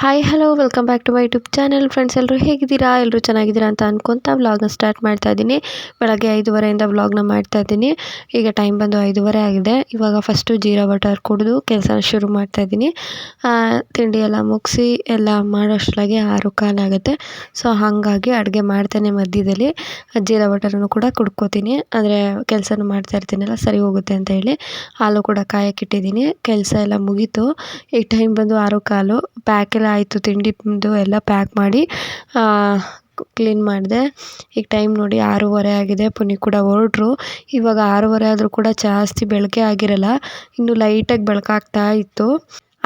Hi hello welcome back to my YouTube channel friends ಎಲ್ಲರೂ ಹೇಗಿದ್ದೀರಾ? ಎಲ್ಲರೂ ಚೆನ್ನಾಗಿದ್ದೀರಾ ಅಂತ ಅನ್ಕೊತಾ ವ್ಲಾಗ್ನ ಸ್ಟಾರ್ಟ್ ಮಾಡ್ತಾ ಇದ್ದೀನಿ. ಬೆಳಗ್ಗೆ ಐದುವರೆಯಿಂದ ವ್ಲಾಗ್ನ ಮಾಡ್ತಾ ಇದ್ದೀನಿ. ಈಗ ಟೈಮ್ ಬಂದು ಐದುವರೆ ಆಗಿದೆ. ಇವಾಗ ಫಸ್ಟು ಜೀರಾ ಬಟರ್ ಕುಡಿದು ಕೆಲಸ ಶುರು ಮಾಡ್ತಾ ಇದ್ದೀನಿ. ತಿಂಡಿ ಎಲ್ಲ ಮುಗಿಸಿ ಎಲ್ಲ ಮಾಡೋಷ್ಟರೊಳಗೆ ಆರು ಕಾಲಾಗುತ್ತೆ ಸೊ ಹಾಗಾಗಿ ಅಡುಗೆ ಮಾಡ್ತೇನೆ ಮಧ್ಯದಲ್ಲಿ. ಜೀರಾ ಬಟರನ್ನು ಕೂಡ ಕುಡ್ಕೋತೀನಿ. ಅಂದರೆ ಕೆಲಸನೂ ಮಾಡ್ತಾ ಇರ್ತೀನಲ್ಲ, ಸರಿ ಹೋಗುತ್ತೆ ಅಂತ ಹೇಳಿ ಹಾಲು ಕೂಡ ಕಾಯಕ್ಕಿಟ್ಟಿದ್ದೀನಿ ಕೆಲಸ ಎಲ್ಲ ಮುಗೀತು. ಈಗ ಟೈಮ್ ಬಂದು ಆರು ಕಾಲು. ಪ್ಯಾಕ್ ಎಲ್ಲ ಆಯಿತು ತಿಂಡಿದು ಎಲ್ಲ ಪ್ಯಾಕ್ ಮಾಡಿ ಕ್ಲೀನ್ ಮಾಡಿದೆ. ಈಗ ಟೈಮ್ ನೋಡಿ ಆರೂವರೆ ಆಗಿದೆ ಪುನಿ ಕೂಡ ಹೊರಟ್ರು. ಇವಾಗ ಆರೂವರೆ ಆದರೂ ಕೂಡ ಜಾಸ್ತಿ ಬೆಳಗ್ಗೆ ಆಗಿರಲ್ಲ, ಇನ್ನು ಲೈಟಾಗಿ ಬೆಳಕಾಗ್ತಾ ಇತ್ತು.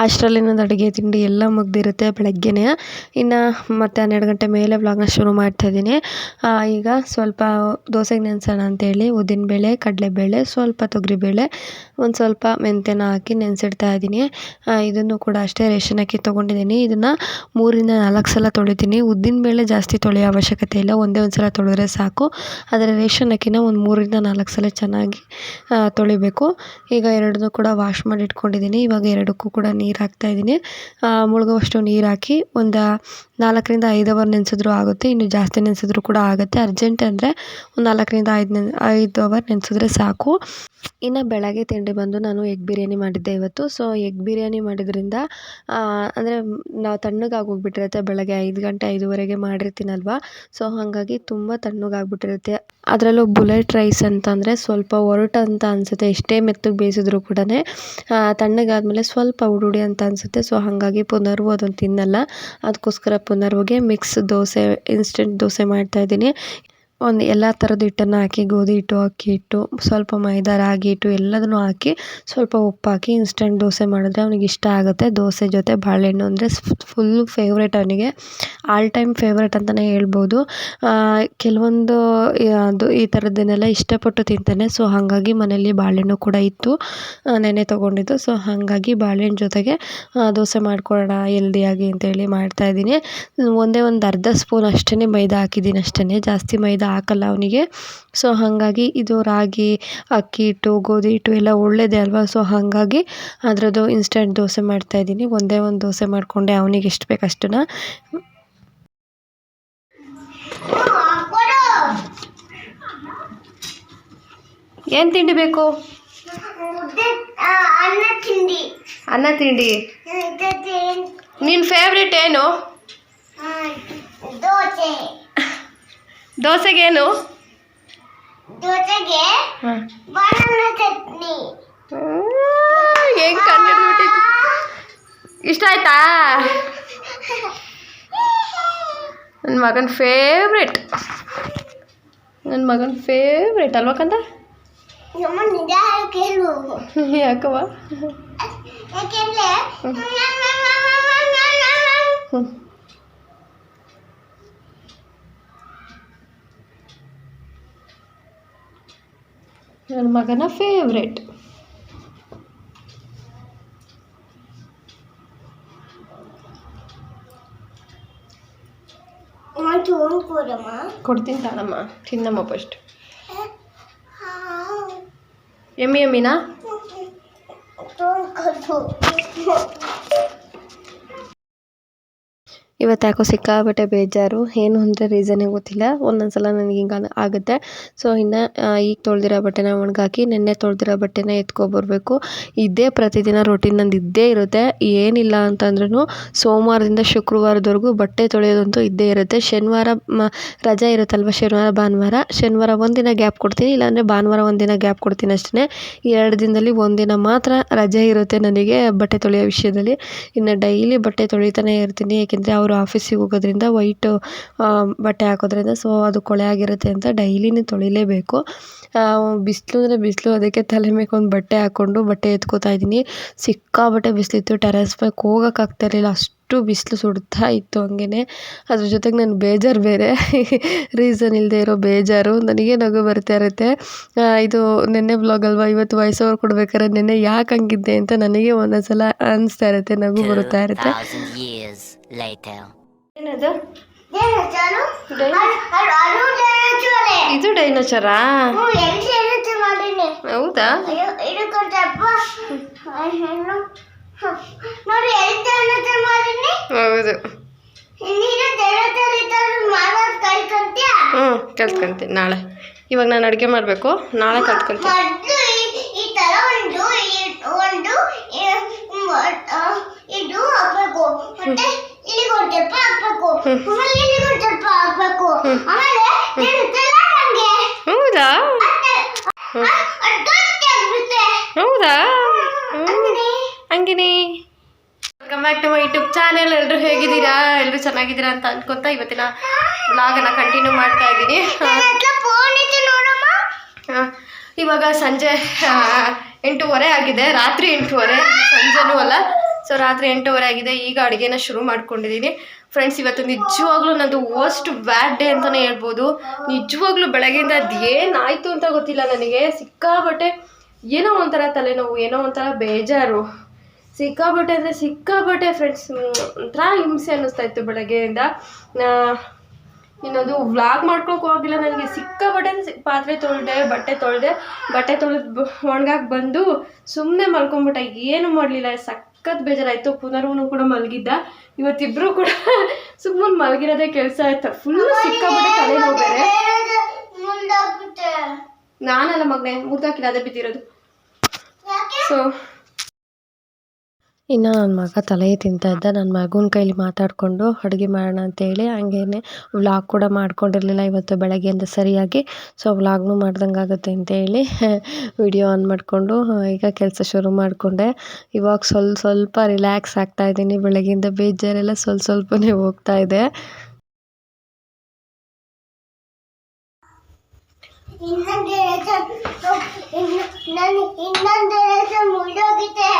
ಅಷ್ಟರಲ್ಲಿ ನಂದು ಅಡುಗೆ ತಿಂಡಿ ಎಲ್ಲ ಮುಗಿದಿರುತ್ತೆ ಬೆಳಗ್ಗೆನೇ. ಇನ್ನು ಮತ್ತೆ ಹನ್ನೆರಡು ಗಂಟೆ ಮೇಲೆ ವ್ಲಾಗ್ನ ಶುರು ಮಾಡ್ತಾ ಇದ್ದೀನಿ. ಈಗ ಸ್ವಲ್ಪ ದೋಸೆಗೆ ನೆನೆಸೋಣ ಅಂತೇಳಿ. ಕಡಲೆ ಕಡಲೆಬೇಳೆ, ಸ್ವಲ್ಪ ತೊಗರಿಬೇಳೆ, ಒಂದು ಸ್ವಲ್ಪ ಮೆಂತ್ಯನ ಹಾಕಿ ನೆನೆಸಿಡ್ತಾ ಇದ್ದೀನಿ. ಇದನ್ನು ಕೂಡ ಅಷ್ಟೇ ರೇಷನ್ ಅಕ್ಕಿ ತೊಗೊಂಡಿದ್ದೀನಿ. ಇದನ್ನು ಮೂರಿಂದ ನಾಲ್ಕು ಸಲ ತೊಳಿತೀನಿ. ಉದ್ದಿನಬೇಳೆ ಜಾಸ್ತಿ ತೊಳೆಯೋ ಅವಶ್ಯಕತೆ ಇಲ್ಲ. ಒಂದೇ ಒಂದು ಸಲ ತೊಳೆದ್ರೆ ಸಾಕು. ಆದರೆ ರೇಷನ್ ಅಕ್ಕಿನ ಒಂದು ಮೂರಿಂದ ನಾಲ್ಕು ಸಲ ಚೆನ್ನಾಗಿ ತೊಳಿಬೇಕು. ಈಗ ಎರಡನ್ನೂ ಕೂಡ ವಾಶ್ ಮಾಡಿ ಇಟ್ಕೊಂಡಿದ್ದೀನಿ. ಇವಾಗ ಎರಡಕ್ಕೂ ಕೂಡ ನೀರು ಹಾಕ್ತಾಯಿದ್ದೀನಿ ಮುಳುಗುವಷ್ಟು ನೀರು ಹಾಕಿ ಒಂದು ನಾಲ್ಕರಿಂದ ಐದು ಅವರ್ ನೆನೆಸಿದ್ರು ಆಗುತ್ತೆ. ಇನ್ನು ಜಾಸ್ತಿ ನೆನೆಸಿದ್ರು ಕೂಡ ಆಗುತ್ತೆ. ಅರ್ಜೆಂಟ್ ಅಂದರೆ ಒಂದು ನಾಲ್ಕರಿಂದ ಐದು ನೆನ್ ಐದು ಅವರ್ ನೆನೆಸಿದ್ರೆ ಸಾಕು. ಇನ್ನು ಬೆಳಗ್ಗೆ ತಿಂಡಿ ಬಂದು ನಾನು ಎಗ್ ಬಿರಿಯಾನಿ ಮಾಡಿದ್ದೆ ಇವತ್ತು. ಸೊ ಎಗ್ ಬಿರಿಯಾನಿ ಮಾಡಿದ್ರಿಂದ ಅಂದರೆ ನಾವು ತಣ್ಣಗಾಗೋಗ್ಬಿಟ್ಟಿರುತ್ತೆ ಬೆಳಗ್ಗೆ ಐದು ಗಂಟೆ ಐದುವರೆಗೆ ಮಾಡಿರ್ತೀನಲ್ವ? ಸೊ ಹಾಗಾಗಿ ತುಂಬ ತಣ್ಣಗಾಗ್ಬಿಟ್ಟಿರುತ್ತೆ. ಅದರಲ್ಲೂ ಬುಲೆಟ್ ರೈಸ್ ಅಂತಂದರೆ ಸ್ವಲ್ಪ ಒರಟು ಅಂತ ಅನಿಸುತ್ತೆ. ಎಷ್ಟೇ ಮೆತ್ತಗೆ ಬೇಯಿಸಿದ್ರು ಕೂಡ ತಣ್ಣಗಾದ್ಮೇಲೆ ಸ್ವಲ್ಪ ಉಡಿ ಉಡಿ ಅಂತ ಅನಿಸುತ್ತೆ. ಸೊ ಹಾಗಾಗಿ ಪುನರ್ವು ಅದನ್ನು ತಿನ್ನಲ್ಲ. ಅದಕ್ಕೋಸ್ಕರ ಪುನರ್ವಿಗೆ ಮಿಕ್ಸ್ ದೋಸೆ ಇನ್ಸ್ಟೆಂಟ್ ದೋಸೆ ಮಾಡ್ತಾಯಿದ್ದೀನಿ ಒಂದು ಎಲ್ಲ ಥರದ ಹಿಟ್ಟನ್ನು ಹಾಕಿ, ಗೋಧಿ ಹಿಟ್ಟು ಅಕ್ಕಿ ಹಿಟ್ಟು, ಸ್ವಲ್ಪ ಮೈದಾ, ರಾಗಿ ಹಿಟ್ಟು ಎಲ್ಲದನ್ನು ಹಾಕಿ ಸ್ವಲ್ಪ ಉಪ್ಪು ಹಾಕಿ ಇನ್ಸ್ಟೆಂಟ್ ದೋಸೆ ಮಾಡಿದ್ರೆ ಅವ್ನಿಗೆ ಇಷ್ಟ ಆಗುತ್ತೆ. ದೋಸೆ ಜೊತೆ ಬಾಳೆಹಣ್ಣು ಅಂದರೆ ಫುಲ್ಲು ಫೇವ್ರೇಟ್ ಅವನಿಗೆ. ಆಲ್ ಟೈಮ್ ಫೇವ್ರೇಟ್ ಅಂತಲೇ ಹೇಳ್ಬೋದು. ಕೆಲವೊಂದು ಅದು ಈ ಥರದ್ದನ್ನೆಲ್ಲ ಇಷ್ಟಪಟ್ಟು ತಿಂತಾನೆ. ಸೊ ಹಾಗಾಗಿ ಮನೆಯಲ್ಲಿ ಬಾಳೆಹಣ್ಣು ಕೂಡ ಇತ್ತು. ನೆನೆ ತೊಗೊಂಡಿದ್ದು. ಸೊ ಹಾಗಾಗಿ ಬಾಳೆಹಣ್ಣು ಜೊತೆಗೆ ದೋಸೆ ಮಾಡ್ಕೊಳ್ಳೋಣ, ಹೆಲ್ದಿಯಾಗಿ ಅಂತೇಳಿ ಮಾಡ್ತಾಯಿದ್ದೀನಿ ಒಂದೇ ಒಂದು ಅರ್ಧ ಸ್ಪೂನ್ ಅಷ್ಟೇ ಮೈದಾ ಹಾಕಿದ್ದೀನಿ ಅಷ್ಟೇ ಜಾಸ್ತಿ ಮೈದಾ ಹಾಕಲ್ಲ ಅವನಿಗೆ. ಸೊ ಹಾಗಾಗಿ ಇದು ರಾಗಿ ಅಕ್ಕಿ ಹಿಟ್ಟು ಗೋಧಿ ಹಿಟ್ಟು ಎಲ್ಲ ಒಳ್ಳೆಯದೇ ಅಲ್ವಾ? ಸೊ ಹಾಗಾಗಿ ಅದರದ್ದು ಇನ್ಸ್ಟೆಂಟ್ ದೋಸೆ ಮಾಡ್ತಾಯಿದ್ದೀನಿ ಒಂದೇ ಒಂದು ದೋಸೆ ಮಾಡಿಕೊಂಡೆ ಅವನಿಗೆ ಎಷ್ಟು ಬೇಕು ಅಷ್ಟನ್ನು. ಏನು ತಿಂಡಿ ಬೇಕು? ಅನ್ನ ತಿಂಡಿ. ಅನ್ನ ತಿಂಡಿ ಇದಕ್ಕೆ ನಿನ್ನ ಫೇವ್ರೇಟ್ ಏನು? ದೋಸೆ. ದೋಸೆಗೇನು? ದೋಸೆಗೆ ಬನಾನ ಚಟ್ನಿ. ಹೆಂಗೆ ಕಂಡಿಡ್ಬಿಟ್ಟಿದ್ದು ಇಷ್ಟ ಆಯ್ತಾ? ನನ್ನ ಮಗನ ಫೇವ್ರೇಟ್ ನನ್ನ ಮಗನ ಫೇವ್ರೇಟ್ ಅಲ್ವಾ ಕಂದ? ಯಾಕವ್ವ? ಯಾಕೆಂದ್ರೆ ಹ್ಞೂ ನನ್ನ ಮಗನ ಫೇವ್ರೇಟ್ ಒಂದು ಒಂದು ಕೊಡಮ್ಮ ಕೊಡ್ತೀನಿ ತಾಳಮ್ಮ ತಿನ್ನಮ್ಮ ಫಸ್ಟ್ ಎಮ್ಮಿ ಎಮ್ಮಿನಾ ಇವತ್ತು ಯಾಕೋ ಸಿಕ್ಕಾಪಟ್ಟೆ ಬೇಜಾರು, ಏನು ಅಂದರೆ ರೀಸನೇ ಗೊತ್ತಿಲ್ಲ. ಒಂದೊಂದು ಸಲ ನನಗೆ ಹಿಂಗೆ ಆಗುತ್ತೆ. ಸೊ ಇನ್ನು ಈಗ ತೊಳೆದಿರೋ ಬಟ್ಟೆನ ಒಣಗಾಕಿ, ನೆನ್ನೆ ತೊಳೆದಿರೋ ಬಟ್ಟೆನ ಎತ್ಕೊಬರ್ಬೇಕು. ಇದೇ ಪ್ರತಿದಿನ ರೊಟೀನ್ ನಂದು ಇದ್ದೇ ಇರುತ್ತೆ. ಏನಿಲ್ಲ ಅಂತಂದ್ರೂ ಸೋಮವಾರದಿಂದ ಶುಕ್ರವಾರದವರೆಗೂ ಬಟ್ಟೆ ತೊಳೆಯೋದಂತೂ ಇದ್ದೇ ಇರುತ್ತೆ. ಶನಿವಾರ, ಮ, ರಜೆ ಇರುತ್ತಲ್ವ? ಶನಿವಾರ, ಭಾನುವಾರ. ಶನಿವಾರ ಒಂದಿನ ಗ್ಯಾಪ್ ಕೊಡ್ತೀನಿ, ಇಲ್ಲಾಂದರೆ ಭಾನುವಾರ ಒಂದಿನ ಗ್ಯಾಪ್ ಕೊಡ್ತೀನಿ ಅಷ್ಟೇ ಎರಡು ದಿನದಲ್ಲಿ ಒಂದಿನ ಮಾತ್ರ ರಜೆ ಇರುತ್ತೆ ನನಗೆ ಬಟ್ಟೆ ತೊಳೆಯೋ ವಿಷಯದಲ್ಲಿ. ಇನ್ನು ಡೈಲಿ ಬಟ್ಟೆ ತೊಳಿತಾನೆ ಇರ್ತೀನಿ ಏಕೆಂದರೆ ಅವರು ಆಫೀಸಿಗೆ ಹೋಗೋದ್ರಿಂದ ವೈಟ್ ಬಟ್ಟೆ ಹಾಕೋದ್ರಿಂದ ಸೊ ಅದು ಕೊಳೆ ಆಗಿರುತ್ತೆ ಅಂತ ಡೈಲಿನೇ ತೊಳಿಲೇಬೇಕು. ಬಿಸಿಲು ಅಂದರೆ ಬಿಸಿಲು ಅದಕ್ಕೆ ತಲೆ ಮೇಲೆ ಒಂದು ಬಟ್ಟೆ ಹಾಕ್ಕೊಂಡು ಬಟ್ಟೆ ಎತ್ಕೋತಾ ಇದ್ದೀನಿ. ಸಿಕ್ಕಾಬಟ್ಟೆ ಬಿಸಿಲಿತ್ತು ಟೆರೆಸ್ ಮೇಲೆ ಹೋಗೋಕ್ಕಾಗ್ತಾ ಇರಲಿಲ್ಲ. ಅಷ್ಟು ಬಿಸಿಲು ಸುಡ್ತಾ ಇತ್ತು ಹಂಗೇ ಅದ್ರ ಜೊತೆಗೆ ನನ್ನ ಬೇಜಾರು ಬೇರೆ. ರೀಸನ್ ಇಲ್ಲದೆ ಇರೋ ಬೇಜಾರು ನನಗೆ ನಗು ಬರ್ತಾ ಇರುತ್ತೆ. ಇದು ನೆನ್ನೆ ಬ್ಲಾಗ್ ಅಲ್ವಾ? ಇವತ್ತು ವಾಯ್ಸ್ ಓವರ್ ಕೊಡ್ಬೇಕಾದ್ರೆ ನೆನ್ನೆ ಯಾಕೆ ಹಂಗಿದ್ದೆ ಅಂತ ನನಗೆ ಒಂದೊಂದು ಸಲ ಅನಿಸ್ತಾ ಇರುತ್ತೆ ನಗು ಬರುತ್ತಾ ಇರುತ್ತೆ. 2,000 years. Later. ಏನದು? ಇದು ಮಾಡೀನಿ ಹೌದಾ? ಹೌದಾ. ಹ್ಞೂ ಕಲ್ತ್ಕೊಂತೀನಿ ನಾಳೆ. ಇವಾಗ ನಾನು ಅಡುಗೆ ಮಾಡಬೇಕು. ನಾಳೆ ಕಲ್ತ್ಕೊಂತೀನಿ ಇದು ಇಲ್ಲಿಗೆ ಒಂದು ಸ್ವಲ್ಪ ಹಾಕ್ಬೇಕು. ಆಮೇಲೆ ಇಲ್ಲಿಗೆ ಒಂದು ಸ್ವಲ್ಪ ಹಾಕ್ಬೇಕು. ಆಮೇಲೆ ಇರುತ್ತಲ್ಲ ನಂಗೆ ಹೌದಾ. ಹೌದಾ? ಹಂಗಿನಿ welcome back to my YouTube channel ಎಲ್ಲರೂ ಹೇಗಿದ್ದೀರಾ? ಎಲ್ಲರೂ ಚೆನ್ನಾಗಿದ್ದೀರಾ ಅಂತ ಅನ್ಕೊಂತ ಇವತ್ತಿನ ಬ್ಲಾಗನ್ನು ಕಂಟಿನ್ಯೂ ಮಾಡ್ತಾ ಇದ್ದೀನಿ. ಇವಾಗ ಸಂಜೆ ಎಂಟೂವರೆ ಆಗಿದೆ. ರಾತ್ರಿ ಎಂಟೂವರೆ ಸಂಜೆನೂ ಅಲ್ಲ. ಸೊ ರಾತ್ರಿ ಎಂಟೂವರೆ ಆಗಿದೆ. ಈಗ ಅಡುಗೆನ ಶುರು ಮಾಡ್ಕೊಂಡಿದ್ದೀನಿ. ಫ್ರೆಂಡ್ಸ್ ಇವತ್ತು ನಿಜವಾಗ್ಲೂ ನಂದು ವರ್ಸ್ಟ್ ಬ್ಯಾಡ್ ಡೇ ಅಂತಲೇ ಹೇಳ್ಬೋದು. ನಿಜವಾಗ್ಲೂ ಬೆಳಗ್ಗೆಯಿಂದ ಅದೇನಾಯಿತು ಅಂತ ಗೊತ್ತಿಲ್ಲ ನನಗೆ. ಸಿಕ್ಕಾಬಟ್ಟೆ ಏನೋ ಒಂಥರ ತಲೆನೋವು, ಏನೋ ಒಂಥರ ಬೇಜಾರು. ಸಿಕ್ಕಾಬಟ್ಟೆ ಅಂದರೆ ಸಿಕ್ಕಾಬಟ್ಟೆ ಫ್ರೆಂಡ್ಸ್ ಒಂಥರ ಹಿಂಸೆ ಅನ್ನಿಸ್ತಾ ಇತ್ತು ಬೆಳಗ್ಗೆಯಿಂದ. ಇನ್ನೊಂದು ವ್ಲಾಗ್ ಮಾಡ್ಕೊಳಕ್ಕೆ ಹೋಗಿಲ್ಲ ನನಗೆ. ಸಿಕ್ಕಾಬಟ್ಟೆ ಪಾತ್ರೆ ತೊಳೆದೆ, ಬಟ್ಟೆ ತೊಳೆದೆ, ಬಟ್ಟೆ ತೊಳೆದು ಒಣಗಾಕಿ ಬಂದು ಸುಮ್ಮನೆ ಮಲ್ಕೊಂಬಿಟ್ಟ. ಏನು ಮಾಡಲಿಲ್ಲ ಸಖತ್ ಬೇಜಾರಾಯ್ತು. ಪುನರ್ವನು ಕೂಡ ಮಲಗಿದ್ದ. ಇವತ್ತಿಬ್ರು ಕೂಡ ಸುಮ್ಮನೆ ಮಲಗಿರೋದೇ ಕೆಲಸ ಆಯ್ತು. ಫುಲ್ ಸಿಕ್ಕಾಪಟ್ಟೆ ತಲೆನೋವು ಬೇರೆ ಮುಂದಾಗ್ಬಿಟ್ಟೆ. ನಾನಲ್ಲ ಮಗನೇ ಮುರ್ದಾಕಿಲ್ಲ ಅದೇ ಬಿದ್ದಿರೋದು. ಸೊ ಇನ್ನು ನನ್ನ ಮಗ ತಲೆ ತಿಂತಾ ಇದ್ದ. ನನ್ನ ಮಗನ ಕೈಲಿ ಮಾತಾಡಿಕೊಂಡು ಅಡುಗೆ ಮಾಡೋಣ ಅಂತೇಳಿ ಹಂಗೇನೆ ವ್ಲಾಗ್ ಕೂಡ ಮಾಡ್ಕೊಂಡಿರಲಿಲ್ಲ ಇವತ್ತು ಬೆಳಗ್ಗೆಯಿಂದ ಸರಿಯಾಗಿ. ಸೊ ವ್ಲಾಗ್ನೂ ಮಾಡ್ದಂಗೆ ಆಗುತ್ತೆ ಅಂತೇಳಿ ವಿಡಿಯೋ ಆನ್ ಮಾಡಿಕೊಂಡು ಈಗ ಕೆಲಸ ಶುರು ಮಾಡಿಕೊಂಡೆ. ಇವಾಗ ಸ್ವಲ್ಪ ಸ್ವಲ್ಪ ರಿಲ್ಯಾಕ್ಸ್ ಆಗ್ತಾ ಇದ್ದೀನಿ. ಬೆಳಗ್ಗೆಯಿಂದ ಬೇಜಾರೆಲ್ಲ ಸ್ವಲ್ಪ ಸ್ವಲ್ಪನೇ ಹೋಗ್ತಾ ಇದೆ. ನಾನು ಇನ್ನೊಂದು ಮುಳ್ಳೋಗಿದೆ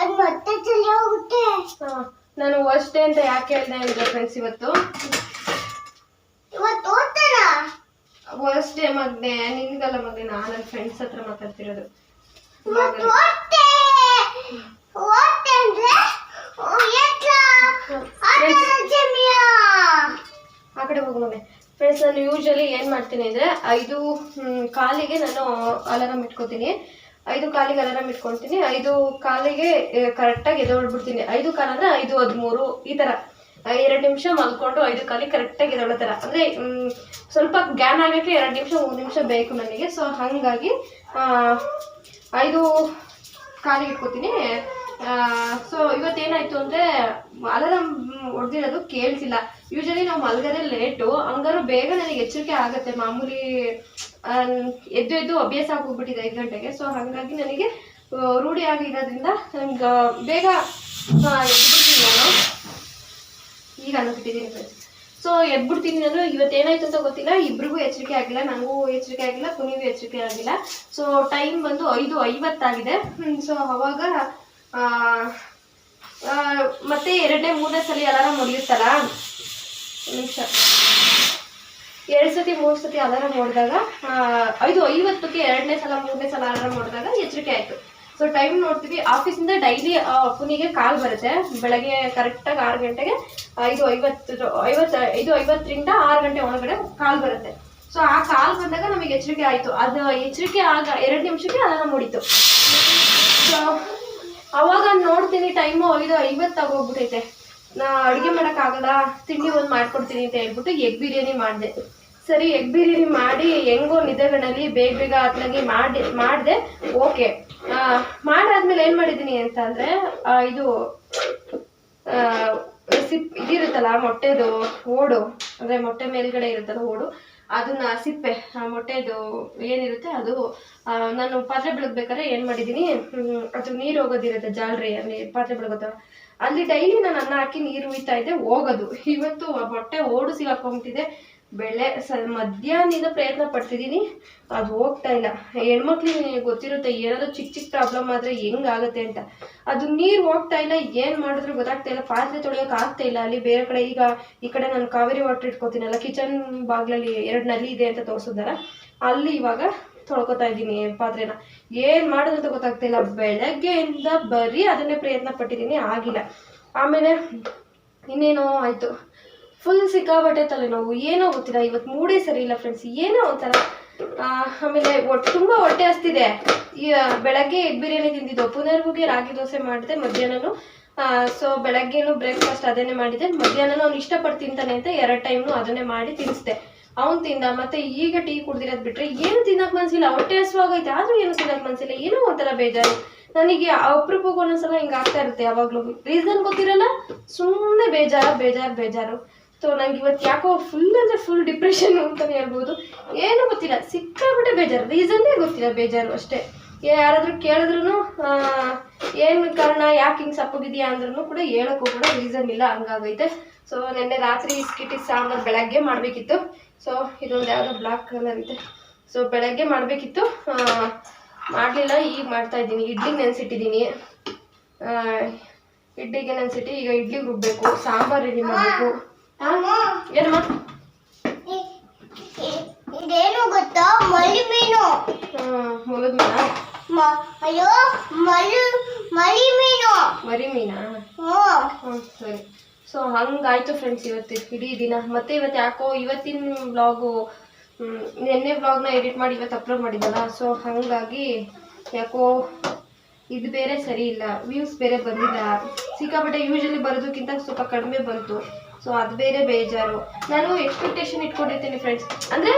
ಅದು ಮತ್ತೆ ಚಳಿ ಹೋಗುತ್ತೆ. ನಾನು ಅಷ್ಟೇ ಅಂತ ಯಾಕೆ ಹೇಳ್ದೆ ಅಂದರೆ ಫ್ರೆಂಡ್ಸ್ ಇವತ್ತು? ಇವತ್ತು ಓದ್ತಾನ ಅಷ್ಟೇ ಮಗ್ನೆ ನಿನ್ಗಲ್ಲ ಮಗ್ನೆ ನಾನು ನನ್ನ ಫ್ರೆಂಡ್ಸ್ ಹತ್ರ ಮಾತಾಡ್ತಿರೋದು. ಇವತ್ತು ಓದ್ತೆ. ಓದ್ತೆ ಅಂದ್ರೆ ಆ ಕಡೆ ಹೋಗು ಮಗ್ನೆ ಫ್ರೆಂಡ್ಸ್ ನಾನು ಯೂಶಲಿ ಏನು ಮಾಡ್ತೀನಿ ಅಂದರೆ ಐದು ಕಾಲಿಗೆ ನಾನು ಅಲಾರಾಮ್ ಇಟ್ಕೋತೀನಿ. ಐದು ಕಾಲಿಗೆ ಅಲಾರಾಮ್ ಇಟ್ಕೊಳ್ತೀನಿ, ಐದು ಕಾಲಿಗೆ ಕರೆಕ್ಟಾಗಿ ಎದೊಳ್ಬಿಡ್ತೀನಿ. ಐದು ಕಾಲ ಐದು, ಹದಿಮೂರು, ಈ ಥರ ಎರಡು ನಿಮಿಷ ಮಲ್ಕೊಂಡು ಐದು ಕಾಲಿಗೆ ಕರೆಕ್ಟಾಗಿ ಎದೊಳ್ಳೋ ಥರ ಅಂದರೆ ಸ್ವಲ್ಪ ಗ್ಯಾನ್ ಆಗೋಕ್ಕೆ ಎರಡು ನಿಮಿಷ, ಮೂರು ನಿಮಿಷ ಬೇಕು ನನಗೆ. ಸೊ ಹಾಗಾಗಿ ಐದು ಕಾಲಿಗೆ ಇಟ್ಕೋತೀನಿ ಸೊ ಇವತ್ತೇನಾಯಿತು ಅಂದರೆ, ಅಲಾರಾಮ್ ಹೊಡೆದಿರೋದು ಕೇಳ್ತಿಲ್ಲ. ಯೂಶಲಿ ನಾವು ಮಲ್ಗೋದೇ ಲೇಟು ಹಂಗಾರು ಬೇಗ ನನಗೆ ಎಚ್ಚರಿಕೆ ಆಗುತ್ತೆ. ಮಾಮೂಲಿ ಎದ್ದು ಎದ್ದು ಅಭ್ಯಾಸ ಆಗೋಗ್ಬಿಟ್ಟಿದೆ ಐದು ಗಂಟೆಗೆ. ಸೊ ಹಾಗಾಗಿ ನನಗೆ ರೂಢಿ ಆಗಿರೋದ್ರಿಂದ ನನಗೆ ಬೇಗ ಎದ್ಬಿಡ್ತೀನಿ ನಾನು. ಈಗ ಅನ್ಬಿಟ್ಟಿದ್ದೀನಿ ಫ್ರೆಂಡ್ಸ್ ಸೊ ಎದ್ಬಿಡ್ತೀನಿ ನಾನು. ಇವತ್ತೇನಾಯ್ತು ಅಂತ ಗೊತ್ತಿಲ್ಲ. ಇಬ್ರಿಗೂ ಎಚ್ಚರಿಕೆ ಆಗಿಲ್ಲ, ನನಗೂ ಎಚ್ಚರಿಕೆ ಆಗಿಲ್ಲ ಕುನಿಗೂ ಎಚ್ಚರಿಕೆ ಆಗಿಲ್ಲ. ಸೊ ಟೈಮ್ ಬಂದು ಐದು ಐವತ್ತಾಗಿದೆ. ಸೊ ಅವಾಗ ಮತ್ತೆ ಎರಡನೇ, ಮೂರನೇ ಸಲ ಅಲಾರಾಮ್ ಹೊಡೆಯುತ್ತಲ್ಲ ನಿಮಿಷ. ಎರಡು ಸತಿ, ಮೂರು ಸತಿ ಅಲಾರಾಮ್ ಹೊಡೆದಾಗ ಐದು ಐವತ್ತಕ್ಕೆ ಎರಡನೇ ಸಲ, ಮೂರನೇ ಸಲ ಅಲಾರಾಮ್ ಹೊಡೆದಾಗ ಎಚ್ಚರಿಕೆ ಆಯಿತು. ಸೊ ಟೈಮ್ ನೋಡ್ತೀವಿ. ಆಫೀಸಿಂದ ಡೈಲಿ ಅಪ್ಪನಿಗೆ ಕಾಲ್ ಬರುತ್ತೆ. ಬೆಳಗ್ಗೆ ಕರೆಕ್ಟಾಗಿ ಆರು ಗಂಟೆಗೆ ಐದು, ಐವತ್ತು ಐವತ್ತು, ಐದು, ಐವತ್ತರಿಂದ ಆರು ಗಂಟೆ ಒಳಗಡೆ ಕಾಲ್ ಬರುತ್ತೆ. ಸೊ ಆ ಕಾಲ್ ಬಂದಾಗ ನಮಗೆ ಎಚ್ಚರಿಕೆ ಆಯಿತು. ಅದು ಎಚ್ಚರಿಕೆ ಆಗ ಎರಡು ನಿಮಿಷಕ್ಕೆ ಅಲಾರಾಮ್ ಹೊಡಿತು ಸೊ ಅವಾಗ ನೋಡ್ತೀನಿ ಟೈಮು ಐದು ಐವತ್ತಾಗೋಗ್ಬಿಟ್ಟೈತೆ ನಾ ಅಡುಗೆ ಮಾಡೋಕ್ಕಾಗಲ್ಲ, ತಿಂಡಿ ಒಂದು ಮಾಡ್ಕೊಡ್ತೀನಿ ಅಂತ ಹೇಳ್ಬಿಟ್ಟು ಎಗ್ ಬಿರಿಯಾನಿ ಮಾಡಿದೆ. ಸರಿ ಎಗ್ ಬಿರಿಯಾನಿ ಮಾಡಿ ಹೆಂಗೋ ನಿದ್ದೆಗಳಲ್ಲಿ ಬೇಗ ಬೇಗ ಅದ್ನಾಗಿ ಮಾಡಿ, ಮಾಡಿದೆ ಓಕೆ ಮಾಡಾದ್ಮೇಲೆ ಏನು ಮಾಡಿದ್ದೀನಿ ಅಂತ ಅಂದರೆ ಇದು ಸಿಪ್, ಇದಿರುತ್ತಲ್ಲ ಮೊಟ್ಟೆದು ಓಡು ಅಂದರೆ ಮೊಟ್ಟೆ ಮೇಲ್ಗಡೆ ಇರುತ್ತಲ್ಲ ಓಡು ಅದನ್ನ ಸಿಪ್ಪೆ ಮೊಟ್ಟೆದು ಏನಿರುತ್ತೆ ಅದು ನಾನು ಪಾತ್ರೆ ಬೆಳಗ್ಬೇಕಾದ್ರೆ ಏನು ಮಾಡಿದ್ದೀನಿ ಅದು ನೀರು ಹೋಗೋದಿರುತ್ತೆ ಜಾಲ್ರಿ, ಅಲ್ಲಿ ಪಾತ್ರೆ ಬೆಳಗೋತವ ಅಲ್ಲಿ ಡೈಲಿ ನಾನು ಅನ್ನ ಹಾಕಿ ನೀರು ಉಯ್ತಾ ಇದ್ದೆ, ಹೋಗೋದು. ಇವತ್ತು ಮೊಟ್ಟೆ ಓಡು ಸಿಗಾಕೊಂಬಿಟ್ಟಿದೆ ಬೆಳೆ ಸ, ಮಧ್ಯಾಹ್ನದಿಂದ ಪ್ರಯತ್ನ ಪಡ್ತಿದ್ದೀನಿ ಅದು ಹೋಗ್ತಾ ಇಲ್ಲ. ಹೆಣ್ಮಕ್ಳಿಗೆ ಗೊತ್ತಿರುತ್ತೆ, ಏನಾದ್ರು ಚಿಕ್ಕ ಚಿಕ್ಕ ಪ್ರಾಬ್ಲಮ್ ಆದರೆ ಹೆಂಗಾಗುತ್ತೆ ಅಂತ. ಅದು ನೀರು ಹೋಗ್ತಾ ಇಲ್ಲ, ಏನು ಮಾಡಿದ್ರು ಗೊತ್ತಾಗ್ತಾ ಇಲ್ಲ, ಪಾತ್ರೆ ತೊಳೆಯೋಕೆ ಆಗ್ತಾ ಇಲ್ಲ. ಅಲ್ಲಿ ಬೇರೆ ಕಡೆ ಈಗ ಈ ಕಡೆ ನಾನು ಕಾವೇರಿ ವಾಟರ್ ಇಟ್ಕೋತೀನಲ್ಲ ಕಿಚನ್ ಬಾಗ್ಲಲ್ಲಿ ಎರಡು ನಲ್ಲಿ ಇದೆ ಅಂತ ತೋರಿಸಿದಾರ. ಅಲ್ಲಿ ಇವಾಗ ತೊಳ್ಕೊತಾ ಇದ್ದೀನಿ ಪಾತ್ರೆನ. ಏನು ಮಾಡೋದು ಅಂತ ಗೊತ್ತಾಗ್ತಾ ಇಲ್ಲ. ಬೆಳಗ್ಗೆಯಿಂದ ಬರೀ ಅದನ್ನೇ ಪ್ರಯತ್ನ ಪಟ್ಟಿದ್ದೀನಿ ಆಗಿಲ್ಲ. ಆಮೇಲೆ ಇನ್ನೇನೋ ಆಯಿತು. ಫುಲ್ ಸಿಕ್ಕಾಬಟ್ಟೆ ತಲೆನೋವು. ಏನೋ ಗೊತ್ತಿಲ್ಲ ಇವತ್ತು ಮೂಡೇ ಸರಿ ಇಲ್ಲ ಫ್ರೆಂಡ್ಸ್ ಏನೋ ಒಂಥರ ಆಮೇಲೆ ಒಟ್ಟು ತುಂಬ ಹೊಟ್ಟೆ ಹಸ್ತಿದೆ. ಬೆಳಗ್ಗೆ ಎಗ್ ಬಿರಿಯಾನಿ ತಿಂದಿದ್ದು. ಪುನರ್ವಿಗೆ ರಾಗಿ ದೋಸೆ ಮಾಡಿದೆ ಮಧ್ಯಾಹ್ನನು. ಸೊ ಬೆಳಗ್ಗೆನು ಬ್ರೇಕ್ಫಾಸ್ಟ್ ಅದನ್ನೇ ಮಾಡಿದೆ. ಮಧ್ಯಾಹ್ನ ಅವ್ನು ಇಷ್ಟಪಟ್ಟು ತಿಂತಾನೆ ಅಂತ ಎರಡು ಟೈಮ್ನು ಅದನ್ನೇ ಮಾಡಿ ತಿನ್ನಿಸ್ದೆ ಅವ್ನು ತಿಂದ, ಮತ್ತೆ ಈಗ ಟೀ ಕುಡ್ದಿರೋದು ಬಿಟ್ರೆ ಏನು ತಿನ್ನಕ್ ಮನ್ಸಿಲ್ಲ. ಹೊಟ್ಟೆ ಹಸುವಾಗೈತೆ ಆದ್ರೂ ಏನು ತಿನ್ನಕ್ ಮನ್ಸಿಲ್ಲ. ಏನೋ ಒಂಥರ ಬೇಜಾರು. ನನಗೆ ಅಪ್ರೂಪಕ್ಕೆ ಒಂದೊಂದ್ಸಲ ಹಿಂಗೆ ಆಗ್ತಾ ಇರುತ್ತೆ ಯಾವಾಗಲೂ. ರೀಸನ್ ಗೊತ್ತಿರಲ್ಲ? ಸುಮ್ಮನೆ ಬೇಜಾರು ಬೇಜಾರು ಬೇಜಾರು. ಸೊ ನಂಗೆ ಇವತ್ತು ಯಾಕೋ ಫುಲ್ ಅಂದರೆ ಫುಲ್ ಡಿಪ್ರೆಷನ್ ಅಂತಲೇ ಹೇಳ್ಬೋದು. ಏನೂ ಗೊತ್ತಿಲ್ಲ. ಸಿಕ್ಕಾಬಿಟ್ಟೆ ಬೇಜಾರು. ರೀಸನ್ನೇ ಗೊತ್ತಿಲ್ಲ. ಬೇಜಾರು ಅಷ್ಟೇ. ಯಾರಾದರೂ ಕೇಳಿದ್ರು ಏನು ಕಾರಣ? ಯಾಕೆ ಹಿಂಗೆ ಸಪ್ಪಗಿದೆಯಾ ಅಂದ್ರೂ ಕೂಡ ಹೇಳೋಕ್ಕೂ ಕೂಡ ರೀಸನ್ ಇಲ್ಲ. ಹಂಗಾಗೈತೆ. ಸೊ ನಿನ್ನೆ ರಾತ್ರಿ ಸ್ಕಿಟಿ ಸಾಂಬಾರ್ ಬೆಳಗ್ಗೆ ಮಾಡಬೇಕಿತ್ತು. ಸೊ ಇದೊಂದು ಯಾವುದೋ ಬ್ಲಾಕ್ ಕಲರ್ ಇದೆ ಸೊ ಬೆಳಗ್ಗೆ ಮಾಡಬೇಕಿತ್ತು. ಮಾಡಲಿಲ್ಲ. ಈಗ ಮಾಡ್ತಾ ಇದ್ದೀನಿ. ಇಡ್ಲಿಗೆ ನೆನೆಸಿಟ್ಟಿದ್ದೀನಿ. ಇಡ್ಲಿಗೆ ನೆನೆಸಿಟ್ಟು ಈಗ ಇಡ್ಲಿಗೆ ರುಬ್ಬಬೇಕು ಸಾಂಬಾರು ರೆಡಿ ಮಾಡಬೇಕು. ಏನಮ್ಮ? ಇದೇನು ಗೊತ್ತಾ? ಮೀನು. ಅಯ್ಯೋ ಮಳಿ ಮೀನು. ಮರಿ ಮೀನಾ? ಹ್ಞೂ. ಸರಿ. ಸೊ ಹಂಗಾಯ್ತು ಫ್ರೆಂಡ್ಸ್ ಇವತ್ತು ಇಡೀ ದಿನ. ಮತ್ತೆ ಇವತ್ತು ಯಾಕೋ ಇವತ್ತಿನ ವ್ಲಾಗು ನಿನ್ನೆ ಬ್ಲಾಗ್ನ ಎಡಿಟ್ ಮಾಡಿ ಇವತ್ತು ಅಪ್ಲೋಡ್ ಮಾಡಿದ್ದಲ್ಲ ಸೊ ಹಾಗಾಗಿ ಯಾಕೋ ಇದು ಬೇರೆ ಸರಿ ಇಲ್ಲ. ವ್ಯೂಸ್ ಬೇರೆ ಬಂದಿಲ್ಲ. ಸಿಕ್ಕಾಪಟ್ಟೆ ಯೂಶಲಿ ಬರೋದಕ್ಕಿಂತ ಸ್ವಲ್ಪ ಕಡಿಮೆ ಬಂತು. ಸೊ ಅದು ಬೇರೆ ಬೇಜಾರು. ನಾನು ಎಕ್ಸ್ಪೆಕ್ಟೇಷನ್ ಇಟ್ಕೊಂಡಿರ್ತೀನಿ ಫ್ರೆಂಡ್ಸ್ ಅಂದರೆ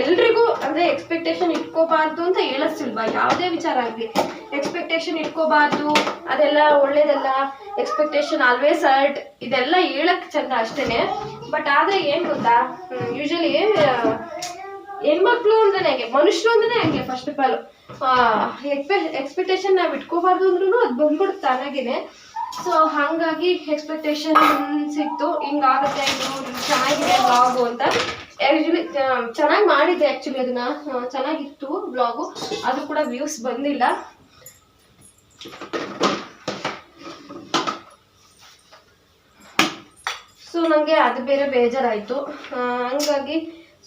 ಎಲ್ರಿಗೂ, ಅಂದರೆ ಎಕ್ಸ್ಪೆಕ್ಟೇಷನ್ ಇಟ್ಕೋಬಾರ್ದು ಅಂತ ಹೇಳೋದಿಲ್ವಾ ಯಾವುದೇ ವಿಚಾರ ಆಗಲಿ. ಎಕ್ಸ್ಪೆಕ್ಟೇಷನ್ ಇಟ್ಕೋಬಾರ್ದು, ಅದೆಲ್ಲ ಒಳ್ಳೇದಲ್ಲ. ಎಕ್ಸ್ಪೆಕ್ಟೇಷನ್ ಆಲ್ವೇಸ್ ಅರ್ಟ್ ಇದೆಲ್ಲ ಹೇಳಕ್ಕೆ ಚಂದ ಅಷ್ಟೇನೆ. ಬಟ್ ಆದರೆ ಏನು ಗೊತ್ತಾ? ಯೂಶಲಿ ಹೆಣ್ಮಕ್ಳು ಅಂದ್ರೆ ಹಂಗೆ, ಮನುಷ್ಯರು ಅಂದ್ರೆ ಹಂಗೆ ಫಸ್ಟ್ ಆಫ್ ಆಲ್ ಎಕ್ಸ್ಪೆಕ್ಟೇಷನ್ ನಾವು ಇಟ್ಕೋಬಾರ್ದು ಅಂದ್ರೂ ಅದು ಬಂದ್ಬಿಡುತ್ತೆ ಸೊ ಹಾಗಾಗಿ ಎಕ್ಸ್ಪೆಕ್ಟೇಷನ್ ಸಿಕ್ತು. ಹಿಂಗಾಗುತ್ತೆ, ಇದು ಚೆನ್ನಾಗಿದೆ ಬ್ಲಾಗು ಅಂತ. ಆ್ಯಕ್ಚುಲಿ ಚೆನ್ನಾಗಿ ಮಾಡಿದ್ದೆ ಆ್ಯಕ್ಚುಲಿ ಅದನ್ನ. ಚೆನ್ನಾಗಿತ್ತು ಬ್ಲಾಗು ಅದು ಕೂಡ ವ್ಯೂಸ್ ಬಂದಿಲ್ಲ. ಸೊ ನನಗೆ ಅದು ಬೇರೆ ಬೇಜಾರಾಯಿತು. ಹಂಗಾಗಿ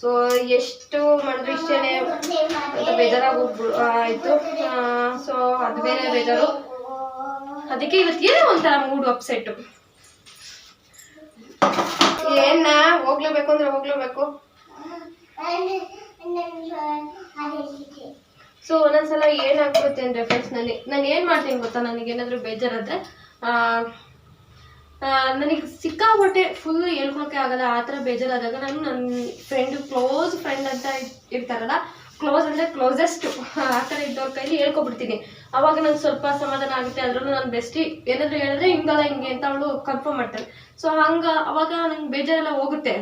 ಸೊ ಎಷ್ಟು ಮಾಡಿದ್ರು ಇಷ್ಟೇನೆ ಅಂತ ಬೇಜಾರಾಗಿ ಆಯಿತು. ಸೊ ಅದು ಬೇರೆ ಬೇಜಾರು. ಅದಕ್ಕೆ ಇವತ್ತು ಏನೋ ಒಂಥರ ಮೂಡ್ ಅಪ್ಸೆಟ್ ಏನ? ಹೋಗ್ಲೇಬೇಕು ಅಂದ್ರೆ ಹೋಗ್ಲೇಬೇಕು. ಸೊ ಒಂದೊಂದ್ಸಲ ಏನಾಗ್ಬಿಡುತ್ತೆ ಅಂದ್ರೆ ಫ್ರೆಂಡ್ಸ್ನಲ್ಲಿ? ನಾನು ಏನು ಮಾಡ್ತೀನಿ ಗೊತ್ತಾ? ನನಗೇನಾದರೂ ಬೇಜಾರಾದರೆ ನನಗೆ ಸಿಕ್ಕಾಪಟ್ಟೆ ಫುಲ್ ಹೇಳ್ಕೊಳಕ್ಕೆ ಆಗಲ್ಲ ಆ ಥರ ಬೇಜಾರಾದಾಗ ನಾನು ನನ್ನ ಫ್ರೆಂಡ್ ಕ್ಲೋಸ್ ಫ್ರೆಂಡ್ ಅಂತ ಇರ್- ಇರ್ತಾರಲ್ಲ ಕ್ಲೋಸ್ ಅಂದರೆ ಕ್ಲೋಸೆಸ್ಟ್ ಆ ಥರ ಇದ್ದವ್ರ ಕೈಲಿ ಹೇಳ್ಕೊಬಿಡ್ತೀನಿ. ಅವಾಗ ನಂಗೆ ಸ್ವಲ್ಪ ಸಮಾಧಾನ ಆಗುತ್ತೆ, ಅದರಲ್ಲೂ ನಾನು ಬೆಸ್ಟಿ ಏನಾದರೂ ಹೇಳಿದ್ರೆ ಹಿಂಗಲ್ಲ ಹಿಂಗೆ ಅಂತ ಅವಳು ಕನ್ಫರ್ಮ್ ಮಾಡ್ತಾಳೆ. ಸೊ ಹಂಗೆ ಅವಾಗ ನಂಗೆ ಬೇಜಾರೆಲ್ಲ ಹೋಗುತ್ತೆ.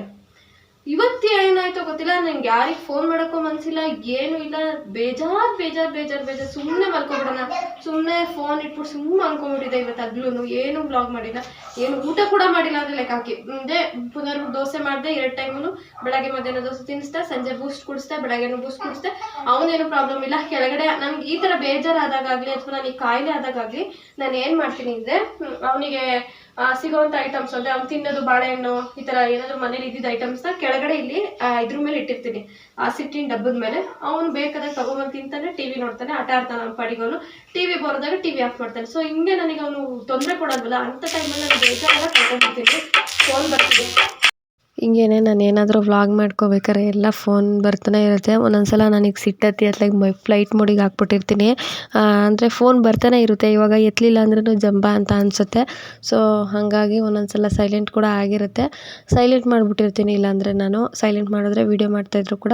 ಇವತ್ತು ಏನಾಯ್ತೋ ಗೊತ್ತಿಲ್ಲ, ನಂಗೆ ಯಾರಿಗೆ ಫೋನ್ ಮಾಡೋಕ್ಕೂ ಮನ್ಸಿಲ್ಲ, ಏನು ಇಲ್ಲ. ಬೇಜಾರ್ ಬೇಜಾರ್ ಬೇಜಾರ್ ಬೇಜಾರ್. ಸುಮ್ಮನೆ ಮಲ್ಕೊಬಿಡೋಣ. ಸುಮ್ಮನೆ ಫೋನ್ ಇಟ್ಬಿಟ್ಟು ಸುಮ್ಮನೆ ಅನ್ಕೊಂಡ್ಬಿಟ್ಟಿದೆ ಇವತ್ತು ಅಗ್ಲೂ ಏನು ಬ್ಲಾಗ್ ಮಾಡಿಲ್ಲ. ಏನು ಊಟ ಕೂಡ ಮಾಡಿಲ್ಲ ಅಂದ್ರೆ ಲೆಕ್ಕ ಹಾಕಿ. ಮುಂದೆ ಪುನರ್ ದೋಸೆ ಮಾಡಿದೆ, ಎರಡು ಟೈಮು ಬೆಳಗ್ಗೆ ಮಧ್ಯಾಹ್ನ ದೋಸೆ ತಿನ್ನಿಸ್ದೆ ಸಂಜೆ ಬೂಸ್ಟ್ ಕುಡಿಸ್ದೆ, ಬೆಳಗ್ಗೆನೂ ಬೂಸ್ಟ್ ಕುಡಿಸ್ದೆ. ಅವನೇನು ಪ್ರಾಬ್ಲಮ್ ಇಲ್ಲ. ಕೆಳಗಡೆ ನಮ್ಗೆ ಈ ಥರ ಬೇಜಾರಾದಾಗಲಿ ಅಥವಾ ನನಗೆ ಕಾಯಿಲೆ ಆದಾಗಲಿ ನಾನು ಏನು ಮಾಡ್ತೀನಿ ಅಂದರೆ ಅವನಿಗೆ ಸಿಗೋವಂಥ ಐಟಮ್ಸ್ ಅಂದರೆ ಅವ್ನು ತಿನ್ನೋದು ಬಾಳೆಹಣ್ಣು, ಈ ಥರ ಏನಾದರೂ ಮನೇಲಿ ಇದ್ದಿದ್ದ ಐಟಮ್ಸ್ನ ಕೆಳಗಡೆ ಇಲ್ಲಿ ಇದ್ರ ಮೇಲೆ ಇಟ್ಟಿರ್ತೀನಿ. ಆ ಸಿಟ್ಟಿನ ಡಬ್ಬದ ಮೇಲೆ. ಅವ್ನು ಬೇಕಾದಾಗ ತಗೊಂಬಂದು ತಿಂತಾನೆ ಟಿ ವಿ ನೋಡ್ತಾನೆ, ಆಟ ಆಡ್ತಾನೆ ಅವ್ನ ಪಡಿಗೋನು. ಟಿ ವಿ ಬರೋದಾಗ ಟಿ ವಿ ಆಫ್ ಮಾಡ್ತಾನೆ. ಸೊ ಹಿಂಗೆ ನನಗೆ ಅವನು ತೊಂದರೆ ಕೊಡೋದಲ್ಲ ಅಂಥ ಟೈಮಲ್ಲಿ ನಾನು ಬೇಜಾರೆಲ್ಲ ಕರ್ಕೊಂಡ್ಬಿಡ್ತೀನಿ ಫೋನ್ ಬರ್ತೀನಿ ಹಿಂಗೇನೆ ನಾನು ಏನಾದರೂ ವ್ಲಾಗ್ ಮಾಡ್ಕೋಬೇಕಾರೆ ಎಲ್ಲ ಫೋನ್ ಬರ್ತಾನೆ ಇರುತ್ತೆ. ಒಂದೊಂದ್ಸಲ ನನಗೆ ಸಿಟ್ಟತ್ತಿ ಅತ್ಲಾಗ ಮೈ ಫ್ಲೈಟ್ ಮೋಡಿಗೆ ಹಾಕ್ಬಿಟ್ಟಿರ್ತೀನಿ. ಅಂದರೆ ಫೋನ್ ಬರ್ತಾನೆ ಇರುತ್ತೆ. ಇವಾಗ ಎತ್ತಲಿಲ್ಲ ಅಂದ್ರೂ ಜಂಬ ಅಂತ ಅನಿಸುತ್ತೆ. ಸೊ ಹಾಗಾಗಿ ಒಂದೊಂದ್ಸಲ ಸೈಲೆಂಟ್ ಕೂಡ ಆಗಿರುತ್ತೆ. ಸೈಲೆಂಟ್ ಮಾಡಿಬಿಟ್ಟಿರ್ತೀನಿ ಇಲ್ಲಾಂದರೆ ನಾನು. ಸೈಲೆಂಟ್ ಮಾಡಿದ್ರೆ ವೀಡಿಯೋ ಮಾಡ್ತಾಯಿದ್ರು ಕೂಡ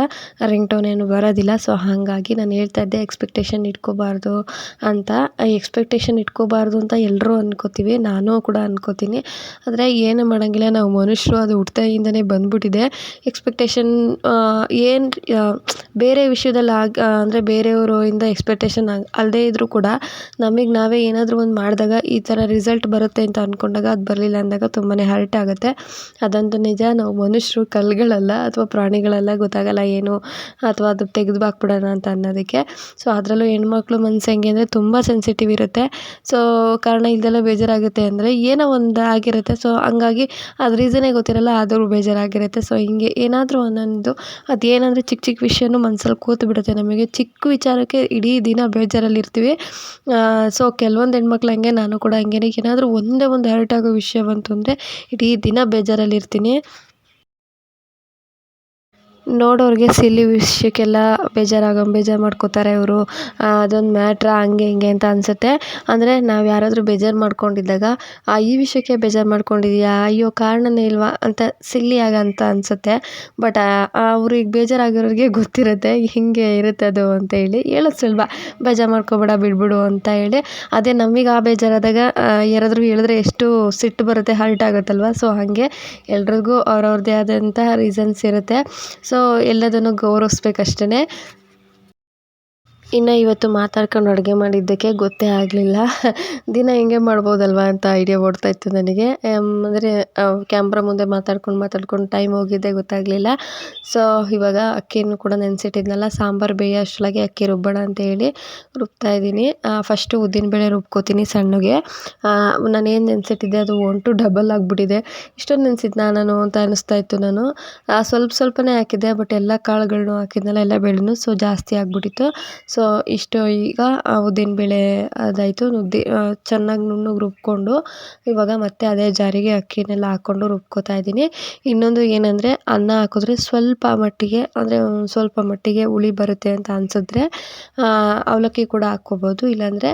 ರಿಂಗ್ ಟೋನ್ ಏನು ಬರೋದಿಲ್ಲ. ಸೊ ಹಾಗಾಗಿ ನಾನು ಹೇಳ್ತಾ ಇದ್ದೆ ಎಕ್ಸ್ಪೆಕ್ಟೇಷನ್ ಇಟ್ಕೋಬಾರ್ದು ಅಂತ. ಎಕ್ಸ್ಪೆಕ್ಟೇಷನ್ ಇಟ್ಕೋಬಾರ್ದು ಅಂತ ಎಲ್ಲರೂ ಅನ್ಕೋತೀವಿ. ನಾನು ಕೂಡ ಅನ್ಕೋತೀನಿ. ಆದರೆ ಏನು ಮಾಡೋಂಗಿಲ್ಲ. ನಾವು ಮನುಷ್ಯರು ಅದು ಹುಟ್ದಾಗಿಂದನೇ ಬಂದ್ಬಿಟ್ಟಿದೆ. ಎಕ್ಸ್ಪೆಕ್ಟೇಷನ್ ಏನು ಬೇರೆ ವಿಷಯದಲ್ಲಿ ಆಗ ಅಂದರೆ ಬೇರೆಯವರಿಂದ ಎಕ್ಸ್ಪೆಕ್ಟೇಷನ್ ಅಲ್ಲದೇ ಇದ್ದರೂ ಕೂಡ ನಮಗೆ ನಾವೇ ಏನಾದರೂ ಒಂದು ಮಾಡಿದಾಗ ಈ ಥರ ರಿಸಲ್ಟ್ ಬರುತ್ತೆ ಅಂತ ಅಂದ್ಕೊಂಡಾಗ ಅದು ಬರಲಿಲ್ಲ ಅಂದಾಗ ತುಂಬಾ ಹರ್ಟ್ ಆಗುತ್ತೆ. ಅದಂತೂ ನಿಜ, ನಾವು ಮನುಷ್ಯರು ಕಲ್ಲುಗಳಲ್ಲ ಅಥವಾ ಪ್ರಾಣಿಗಳಲ್ಲ ಗೊತ್ತಾಗಲ್ಲ ಏನು ಅಥವಾ ಅದು ತೆಗೆದು ಹಾಕ್ಬಿಡೋಣ ಅಂತ ಅನ್ನೋದಕ್ಕೆ. ಸೊ ಅದರಲ್ಲೂ ಹೆಣ್ಮಕ್ಳು ಮನ್ಸು ಹೆಂಗೆ ಅಂದರೆ ತುಂಬ ಸೆನ್ಸಿಟಿವ್ ಇರುತ್ತೆ. ಸೊ ಕಾರಣ ಇಲ್ದೆಲ್ಲ ಬೇಜಾರಾಗುತ್ತೆ ಅಂದರೆ ಏನೋ ಒಂದು ಆಗಿರುತ್ತೆ. ಸೊ ಹಂಗಾಗಿ ಅದು ರೀಸನೇ ಗೊತ್ತಿರಲ್ಲ, ಆದರೂ ಬೇಜಾರಾಗಿರುತ್ತೆ. ಸೊ ಹಿಂಗೆ ಏನಾದರೂ ಒಂದೊಂದು, ಅದೇನಂದರೆ ಚಿಕ್ಕ ಚಿಕ್ಕ ವಿಷಯನೂ ಕೂತು ಬಿಡುತ್ತೆ. ನಮಗೆ ಚಿಕ್ಕ ವಿಚಾರಕ್ಕೆ ಇಡೀ ದಿನ ಬೇಜಾರಲ್ಲಿರ್ತೀವಿ ಸೊ ಕೆಲವೊಂದು ಹೆಣ್ಮಕ್ಳು ಹಂಗೆ, ನಾನು ಕೂಡ ಹಂಗೆ ಏನಾದರೂ ಒಂದೇ ಒಂದು ಹರ್ಟ್ ಆಗೋ ವಿಷಯ ಬಂತು ಅಂದರೆ ಇಡೀ ದಿನ ಬೇಜಾರಲ್ಲಿರ್ತೀನಿ ನೋಡೋರಿಗೆ ಸಿಲ್ಲಿ ವಿಷಯಕ್ಕೆಲ್ಲ ಬೇಜಾರಾಗೋ, ಬೇಜಾರು ಮಾಡ್ಕೋತಾರೆ ಇವರು. ಅದೊಂದು ಮ್ಯಾಟ್ರಾ ಹಂಗೆ ಹಿಂಗೆ ಅಂತ ಅನಿಸುತ್ತೆ. ಅಂದರೆ ನಾವು ಯಾರಾದರೂ ಬೇಜಾರು ಮಾಡ್ಕೊಂಡಿದ್ದಾಗ, ಆ, ಈ ವಿಷಯಕ್ಕೆ ಬೇಜಾರು ಮಾಡ್ಕೊಂಡಿದ್ದೀಯಾ ಅಯ್ಯೋ, ಕಾರಣನೇ ಇಲ್ವಾ? ಅಂತ ಸಿಲ್ಲಿಯಾಗಿ ಅಂತ ಅನಿಸುತ್ತೆ. ಬಟ್ ಅವ್ರಿಗೆ ಬೇಜಾರಾಗಿರೋರಿಗೆ ಗೊತ್ತಿರುತ್ತೆ. ಹಿಂಗೆ ಇರುತ್ತೆ ಅದು ಅಂತ ಹೇಳಿ. ಹೇಳೋದು ಸುಲಭ. ಬೇಜಾರು ಮಾಡ್ಕೊಬೇಡ, ಬಿಡ್ಬಿಡು ಅಂತ ಹೇಳಿ. ಅದೇ ನಮಗೆ ಆ ಬೇಜಾರಾದಾಗ ಯಾರಾದರೂ ಹೇಳಿದ್ರೆ ಎಷ್ಟು ಸಿಟ್ಟು ಬರುತ್ತೆ, ಹರ್ಟ್ ಆಗುತ್ತಲ್ವ? ಸೊ ಹಾಗೆ ಎಲ್ರಿಗೂ ಅವ್ರವ್ರದ್ದೇ ಆದಂತಹ ರೀಸನ್ಸ್ ಇರುತ್ತೆ. ಸೊ ಎಲ್ಲದನ್ನು ಗೌರವಿಸ್ಬೇಕಷ್ಟೇ ಇನ್ನು ಇವತ್ತು ಮಾತಾಡ್ಕೊಂಡು ಅಡುಗೆ ಮಾಡಿದ್ದಕ್ಕೆ ಗೊತ್ತೇ ಆಗಲಿಲ್ಲ. ದಿನ ಹಿಂಗೆ ಮಾಡ್ಬೋದಲ್ವ ಅಂತ ಐಡಿಯಾ ಓಡ್ತಾ ಇತ್ತು ನನಗೆ. ಅಂದರೆ ಕ್ಯಾಮ್ರಾ ಮುಂದೆ ಮಾತಾಡ್ಕೊಂಡು ಮಾತಾಡ್ಕೊಂಡು ಟೈಮ್ ಹೋಗಿದ್ದೆ ಗೊತ್ತಾಗಲಿಲ್ಲ. ಸೊ ಇವಾಗ ಅಕ್ಕಿನೂ ಕೂಡ ನೆನೆಸಿಟ್ಟಿದ್ನಲ್ಲ, ಸಾಂಬಾರು ಬೇಯ ಅಷ್ಟೊಳಗೆ ಅಕ್ಕಿ ರುಬ್ಬೋಣ ಅಂತ ಹೇಳಿ ರುಬ್ತಾ ಇದ್ದೀನಿ. ಫಸ್ಟು ಉದ್ದಿನಬೇಳೆ ರುಬ್ಕೋತೀನಿ ಸಣ್ಣಗೆ. ನಾನು ಏನು ನೆನೆಸಿಟ್ಟಿದ್ದೆ, ಅದು ಒನ್ ಟು ಡಬಲ್ ಆಗಿಬಿಟ್ಟಿದೆ. ಇಷ್ಟೊಂದು ನೆನೆಸಿದ್ನಾ ನಾನು ಅಂತ ಅನ್ನಿಸ್ತಾ ಇತ್ತು ನಾನು. ಸ್ವಲ್ಪ ಸ್ವಲ್ಪನೇ ಹಾಕಿದ್ದೆ ಬಟ್ ಎಲ್ಲ ಕಾಳುಗಳನ್ನೂ ಹಾಕಿದ್ನಲ್ಲ, ಎಲ್ಲ ಬೆಳೆನೂ ಸೊ ಜಾಸ್ತಿ ಆಗಿಬಿಟ್ಟಿತ್ತು. ಸೊ ಇಷ್ಟು ಈಗ ಉದ್ದಿನ ಬೇಳೆ ಅದಾಯಿತು. ಉದ್ದಿ ಚೆನ್ನಾಗಿ ನುಣ್ಣಗೆ ರುಬ್ಕೊಂಡು, ಇವಾಗ ಮತ್ತೆ ಅದೇ ಜಾರಿಗೆ ಅಕ್ಕಿನೆಲ್ಲ ಹಾಕ್ಕೊಂಡು ರುಬ್ಕೊಳ್ತಾ ಇದ್ದೀನಿ. ಇನ್ನೊಂದು ಏನಂದರೆ, ಅನ್ನ ಹಾಕಿದ್ರೆ ಸ್ವಲ್ಪ ಮಟ್ಟಿಗೆ, ಅಂದರೆ ಸ್ವಲ್ಪ ಮಟ್ಟಿಗೆ ಹುಳಿ ಬರುತ್ತೆ ಅಂತ ಅನ್ಸಿದ್ರೆ ಅವಲಕ್ಕಿ ಕೂಡ ಹಾಕ್ಕೋಬೋದು. ಇಲ್ಲಾಂದರೆ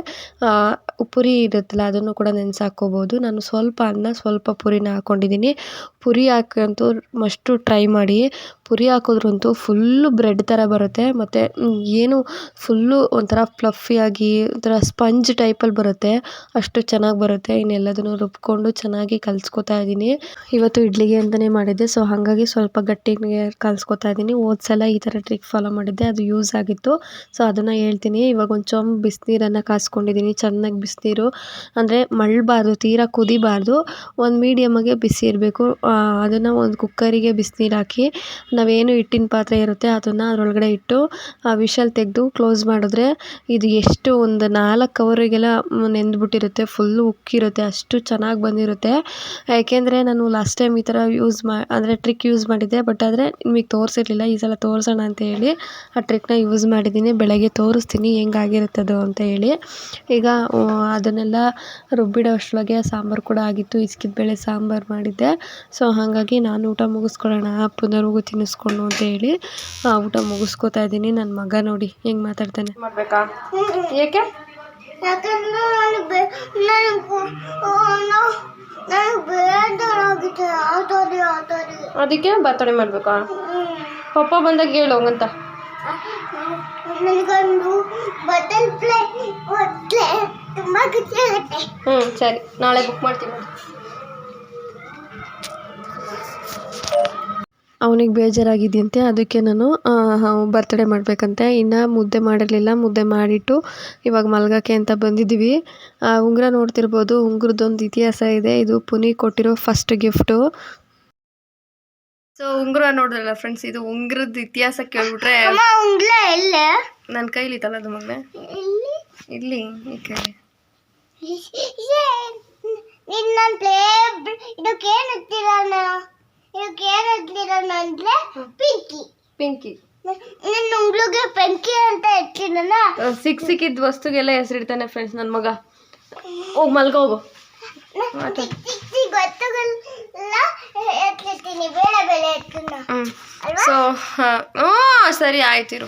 ಪುರಿ ಇರುತ್ತಲ್ಲ, ಅದನ್ನು ಕೂಡ ನೆನೆಸಿ ಹಾಕ್ಕೋಬೋದು ನಾನು ಸ್ವಲ್ಪ ಅನ್ನ, ಸ್ವಲ್ಪ ಪುರಿನ ಹಾಕ್ಕೊಂಡಿದ್ದೀನಿ ಪುರಿ ಹಾಕಂತೂ ಮಸ್ಟು ಟ್ರೈ ಮಾಡಿ. ಪುರಿ ಹಾಕಿದ್ರಂತೂ ಫುಲ್ಲು ಬ್ರೆಡ್ ಥರ ಬರುತ್ತೆ. ಮತ್ತು ಏನು ಫುಲ್ಲು ಒಂಥರ ಫ್ಲಫಿಯಾಗಿ ಒಂಥರ ಸ್ಪಂಜ್ ಟೈಪಲ್ಲಿ ಬರುತ್ತೆ. ಅಷ್ಟು ಚೆನ್ನಾಗಿ ಬರುತ್ತೆ. ಇನ್ನೆಲ್ಲದನ್ನು ರುಬ್ಕೊಂಡು ಚೆನ್ನಾಗಿ ಕಲಿಸ್ಕೊತಾ ಇದ್ದೀನಿ ಇವತ್ತು ಇಡ್ಲಿಗೆ ಅಂತಲೇ ಮಾಡಿದ್ದೆ. ಸೊ ಹಾಗಾಗಿ ಸ್ವಲ್ಪ ಗಟ್ಟಿಗೆ ಕಲಿಸ್ಕೊತಾ ಇದ್ದೀನಿ ಹೋದ ಸಲ ಈ ಥರ ಟ್ರಿಕ್ ಫಾಲೋ ಮಾಡಿದ್ದೆ. ಅದು ಯೂಸ್ ಆಗಿತ್ತು. ಸೊ ಅದನ್ನು ಹೇಳ್ತೀನಿ. ಇವಾಗ ಒಂದು ಚೊಂಬು ಬಿಸಿನೀರನ್ನು ಕಾಸ್ಕೊಂಡಿದ್ದೀನಿ ಚೆನ್ನಾಗಿ ಬಿಸಿನೀರು. ಅಂದರೆ ಮಳ್ಳಬಾರ್ದು ತೀರಾ ಕುದಿಬಾರ್ದು. ಒಂದು ಮೀಡಿಯಮ್ಮಾಗೆ ಬಿಸಿ ಇರಬೇಕು. ಅದನ್ನು ಒಂದು ಕುಕ್ಕರಿಗೆ ಬಿಸಿನೀರು ಹಾಕಿ, ನಾವೇನು ಹಿಟ್ಟಿನ ಪಾತ್ರೆ ಇರುತ್ತೆ, ಅದನ್ನು ಅದರೊಳಗಡೆ ಇಟ್ಟು, ಆ, ವಿಷಲ್ ತೆಗೆದು ಕ್ಲೋಸ್ ಮಾಡಿದ್ರೆ ಇದು ಎಷ್ಟು ಒಂದು ನಾಲ್ಕು ಅವರಿಗೆಲ್ಲ ನೆಂದ್ಬಿಟ್ಟಿರುತ್ತೆ ಫುಲ್ಲು ಉಕ್ಕಿರುತ್ತೆ, ಅಷ್ಟು ಚೆನ್ನಾಗಿ ಬಂದಿರುತ್ತೆ. ಯಾಕೆಂದರೆ ನಾನು ಲಾಸ್ಟ್ ಟೈಮ್ ಈ ಥರ ಯೂಸ್ ಮಾ, ಅಂದರೆ ಟ್ರಿಕ್ ಯೂಸ್ ಮಾಡಿದ್ದೆ ಬಟ್ ಆದರೆ ನಿಮಗೆ ತೋರಿಸಿರ್ಲಿಲ್ಲ, ಈ ಸಲ ತೋರಿಸೋಣ ಅಂತ ಹೇಳಿ ಆ ಟ್ರಿಕ್ನ ಯೂಸ್ ಮಾಡಿದ್ದೀನಿ, ಬೆಳಗ್ಗೆ ತೋರಿಸ್ತೀನಿ ಹೆಂಗಾಗಿರುತ್ತೆ ಅದು ಅಂತ ಹೇಳಿ. ಈಗ ಅದನ್ನೆಲ್ಲ ರುಬ್ಬಿಡೋ ಅಷ್ಟರೊಳಗೆ ಸಾಂಬಾರು ಕೂಡ ಆಗಿತ್ತು, ಇಸ್ಕಿದ ಬೇಳೆ ಸಾಂಬಾರು ಮಾಡಿದ್ದೆ. ಸೊ ಹಾಗಾಗಿ ನಾನು ಊಟ ಮುಗಿಸ್ಕೊಳ್ಳೋಣ ಪುನರ್ಗೂ ತಿನ್ನಿಸ್ಕೊಂಡು ಅಂತ ಹೇಳಿ ಊಟ ಮುಗಿಸ್ಕೊತಾ ಇದ್ದೀನಿ. ನನ್ನ ಮಗ ನೋಡಿ, ಹೆಂಗೆ ಮಾತಾಡ್ತಾನೆ ಮಾಡಬೇಕಾ ಏಕೆ ಯಾಕಂದ್ರೆ ನಾನು ಬೇ ನನಗೆ ನನಗೆ ಬೇಜಾರಾಗಿದೆ ಆಟೋರಿ ಆಟೋರಿ ಅದಕ್ಕೆ ಬರ್ತಡೇ ಮಾಡಬೇಕಾ ಪಪ್ಪ ಬಂದಾಗ ಹೇಳು ಹಂಗಂತ ನನಗೊಂದು ಬಟಲ್ ಫ್ಲೈ ಹೊಟ್ಟೆ ತುಂಬ ಖುಷಿ ಆಗುತ್ತೆ ಹ್ಞೂ ಸರಿ ನಾಳೆ ಬುಕ್ ಮಾಡ್ತೀನಿ ಅವನಿಗೆ ಬೇಜಾರಾಗಿದೆಯಂತೆ ಅದಕ್ಕೆ ನಾನು ಬರ್ತಡೇ ಮಾಡಬೇಕಂತೆ. ಇನ್ನು ಮುದ್ದೆ ಮಾಡಿರಲಿಲ್ಲ ಮುದ್ದೆ ಮಾಡಿಟ್ಟು ಇವಾಗ ಮಲ್ಗೋಕ್ಕೆ ಅಂತ ಬಂದಿದ್ದೀವಿ. ಆ, ಉಂಗುರ ನೋಡ್ತಿರ್ಬೋದು ಉಂಗುರದೊಂದು ಇತಿಹಾಸ ಇದೆ. ಇದು ಪುನಿ ಕೊಟ್ಟಿರೋ ಫಸ್ಟ್ ಗಿಫ್ಟು ಸೊ ಉಂಗುರ ನೋಡಿದ್ರಲ್ಲ ಫ್ರೆಂಡ್ಸ್ ಇದು ಉಂಗುರದ ಇತಿಹಾಸ ಕೇಳ್ಬಿಟ್ರೆ ನನ್ನ ಕೈಲಿ ತಲ್ಲ ಅದು ಮಗನೇ? ಇಲ್ಲಿ ಇಲ್ಲಿ ಈ ಕೈಲಿ ನಿನ್ನ ಪ್ಲೇ ಇದಕ್ಕೆ ಏನು ಹತ್ತಿರೋಣ ಇದಕ್ಕೆ ಏನು ಹತ್ತಿರೋಣ ಅಂದ್ರೆ ಪಿಂಕಿ. ಪಿಂಕಿ. ನನ್ನ ಉಂಗ್ಳಿಗೆ ಪೆಂಕಿ ಅಂತ ಹಚ್ಚಿನಲ್ಲ ಸಿಕ್ ಸಿಕ್ಕಿದ ವಸ್ತುಗೆಲ್ಲ ಹೆಸರಿಡ್ತಾನೆ ಫ್ರೆಂಡ್ಸ್ ನನ್ನ ಮಗ. ಹೋಗಿ ಮಲ್ಗೋ ಹೋಗು. ಚಿಕ್ಕ ಚಿಕ್ಕ ಗೊತ್ತುಗಳೆಲ್ಲ ಎತ್ತಿರ್ತೀನಿ ಬೇಳೆ ಬೇಳೆ ಎತ್ತಿನ? ಸೊ ಹ್ಞೂ ಸರಿ ಆಯ್ತಿರು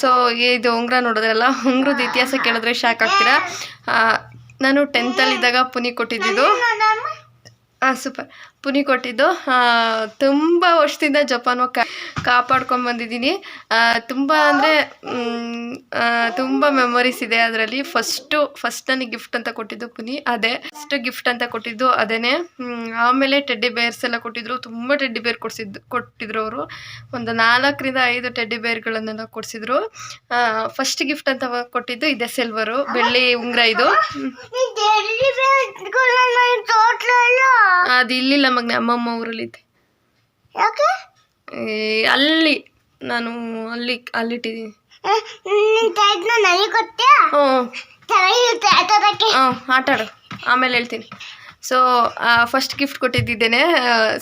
ಸೊ ಇದು ಉಂಗುರ ನೋಡಿದ್ರಲ್ಲ? ಉಂಗ್ರದ ಇತಿಹಾಸ ಕೇಳಿದ್ರೆ ಶಾಕ್ ಆಗ್ತೀರಾ? ನಾನು ಟೆಂತಲ್ಲಿದ್ದಾಗ ಪುನಿ ಕೊಟ್ಟಿದ್ದು ನೋಡಮ್ಮ? ಹಾಂ ಸೂಪರ್ ಪುನಿ ಕೊಟ್ಟಿದ್ದು. ತುಂಬ ವರ್ಷದಿಂದ ಜಪಾನು ಕಾ ಕಾಪಾಡ್ಕೊಂಡು ಬಂದಿದ್ದೀನಿ. ತುಂಬ ಅಂದರೆ ತುಂಬ ಮೆಮೊರೀಸ್ ಇದೆ ಅದರಲ್ಲಿ. ಫಸ್ಟು ಫಸ್ಟ್ ನನಗೆ ಗಿಫ್ಟ್ ಅಂತ ಕೊಟ್ಟಿದ್ದು ಪುನಿ. ಅದೇ ಫಸ್ಟ್ ಗಿಫ್ಟ್ ಅಂತ ಕೊಟ್ಟಿದ್ದು ಅದೇ ಆಮೇಲೆ ಟೆಡ್ಡಿ ಬೇರ್ಸ್ ಎಲ್ಲ ಕೊಟ್ಟಿದ್ರು. ತುಂಬ ಟೆಡ್ಡಿ ಬೇರ್ ಕೊಡಿಸಿದ್ದು ಕೊಟ್ಟಿದ್ರು ಅವರು. ಒಂದು ನಾಲ್ಕರಿಂದ ಐದು ಟೆಡ್ಡಿ ಬೇರ್ಗಳನ್ನೆಲ್ಲ ಕೊಡಿಸಿದ್ರು. ಫಸ್ಟ್ ಗಿಫ್ಟ್ ಅಂತ ಕೊಟ್ಟಿದ್ದು ಇದೆ ಸಿಲ್ವರು ಬೆಳ್ಳಿ ಉಂಗ್ರ ಇದು. ಅದು ಇಲ್ಲಿಲ್ಲ ಮಗನೆ ಅಮ್ಮಮ್ಮ ಊರಲ್ಲಿದ್ದೆ. ಯಾಕೆ? ಏ, ಅಲ್ಲಿ ನಾನು ಅಲ್ಲಿ ಅಲ್ಲಿಟ್ಟಿದ್ದೀನಿ. ನನಗೆ ಹ್ಞೂ ಚೆನ್ನಾಗಿರುತ್ತೆ ಆಟೋದಕ್ಕೆ. ಹ್ಞೂ ಆಟಾಡು ಆಮೇಲೆ ಹೇಳ್ತೀನಿ. ಸೊ ಫಸ್ಟ್ ಗಿಫ್ಟ್ ಕೊಟ್ಟಿದ್ದೇನೆ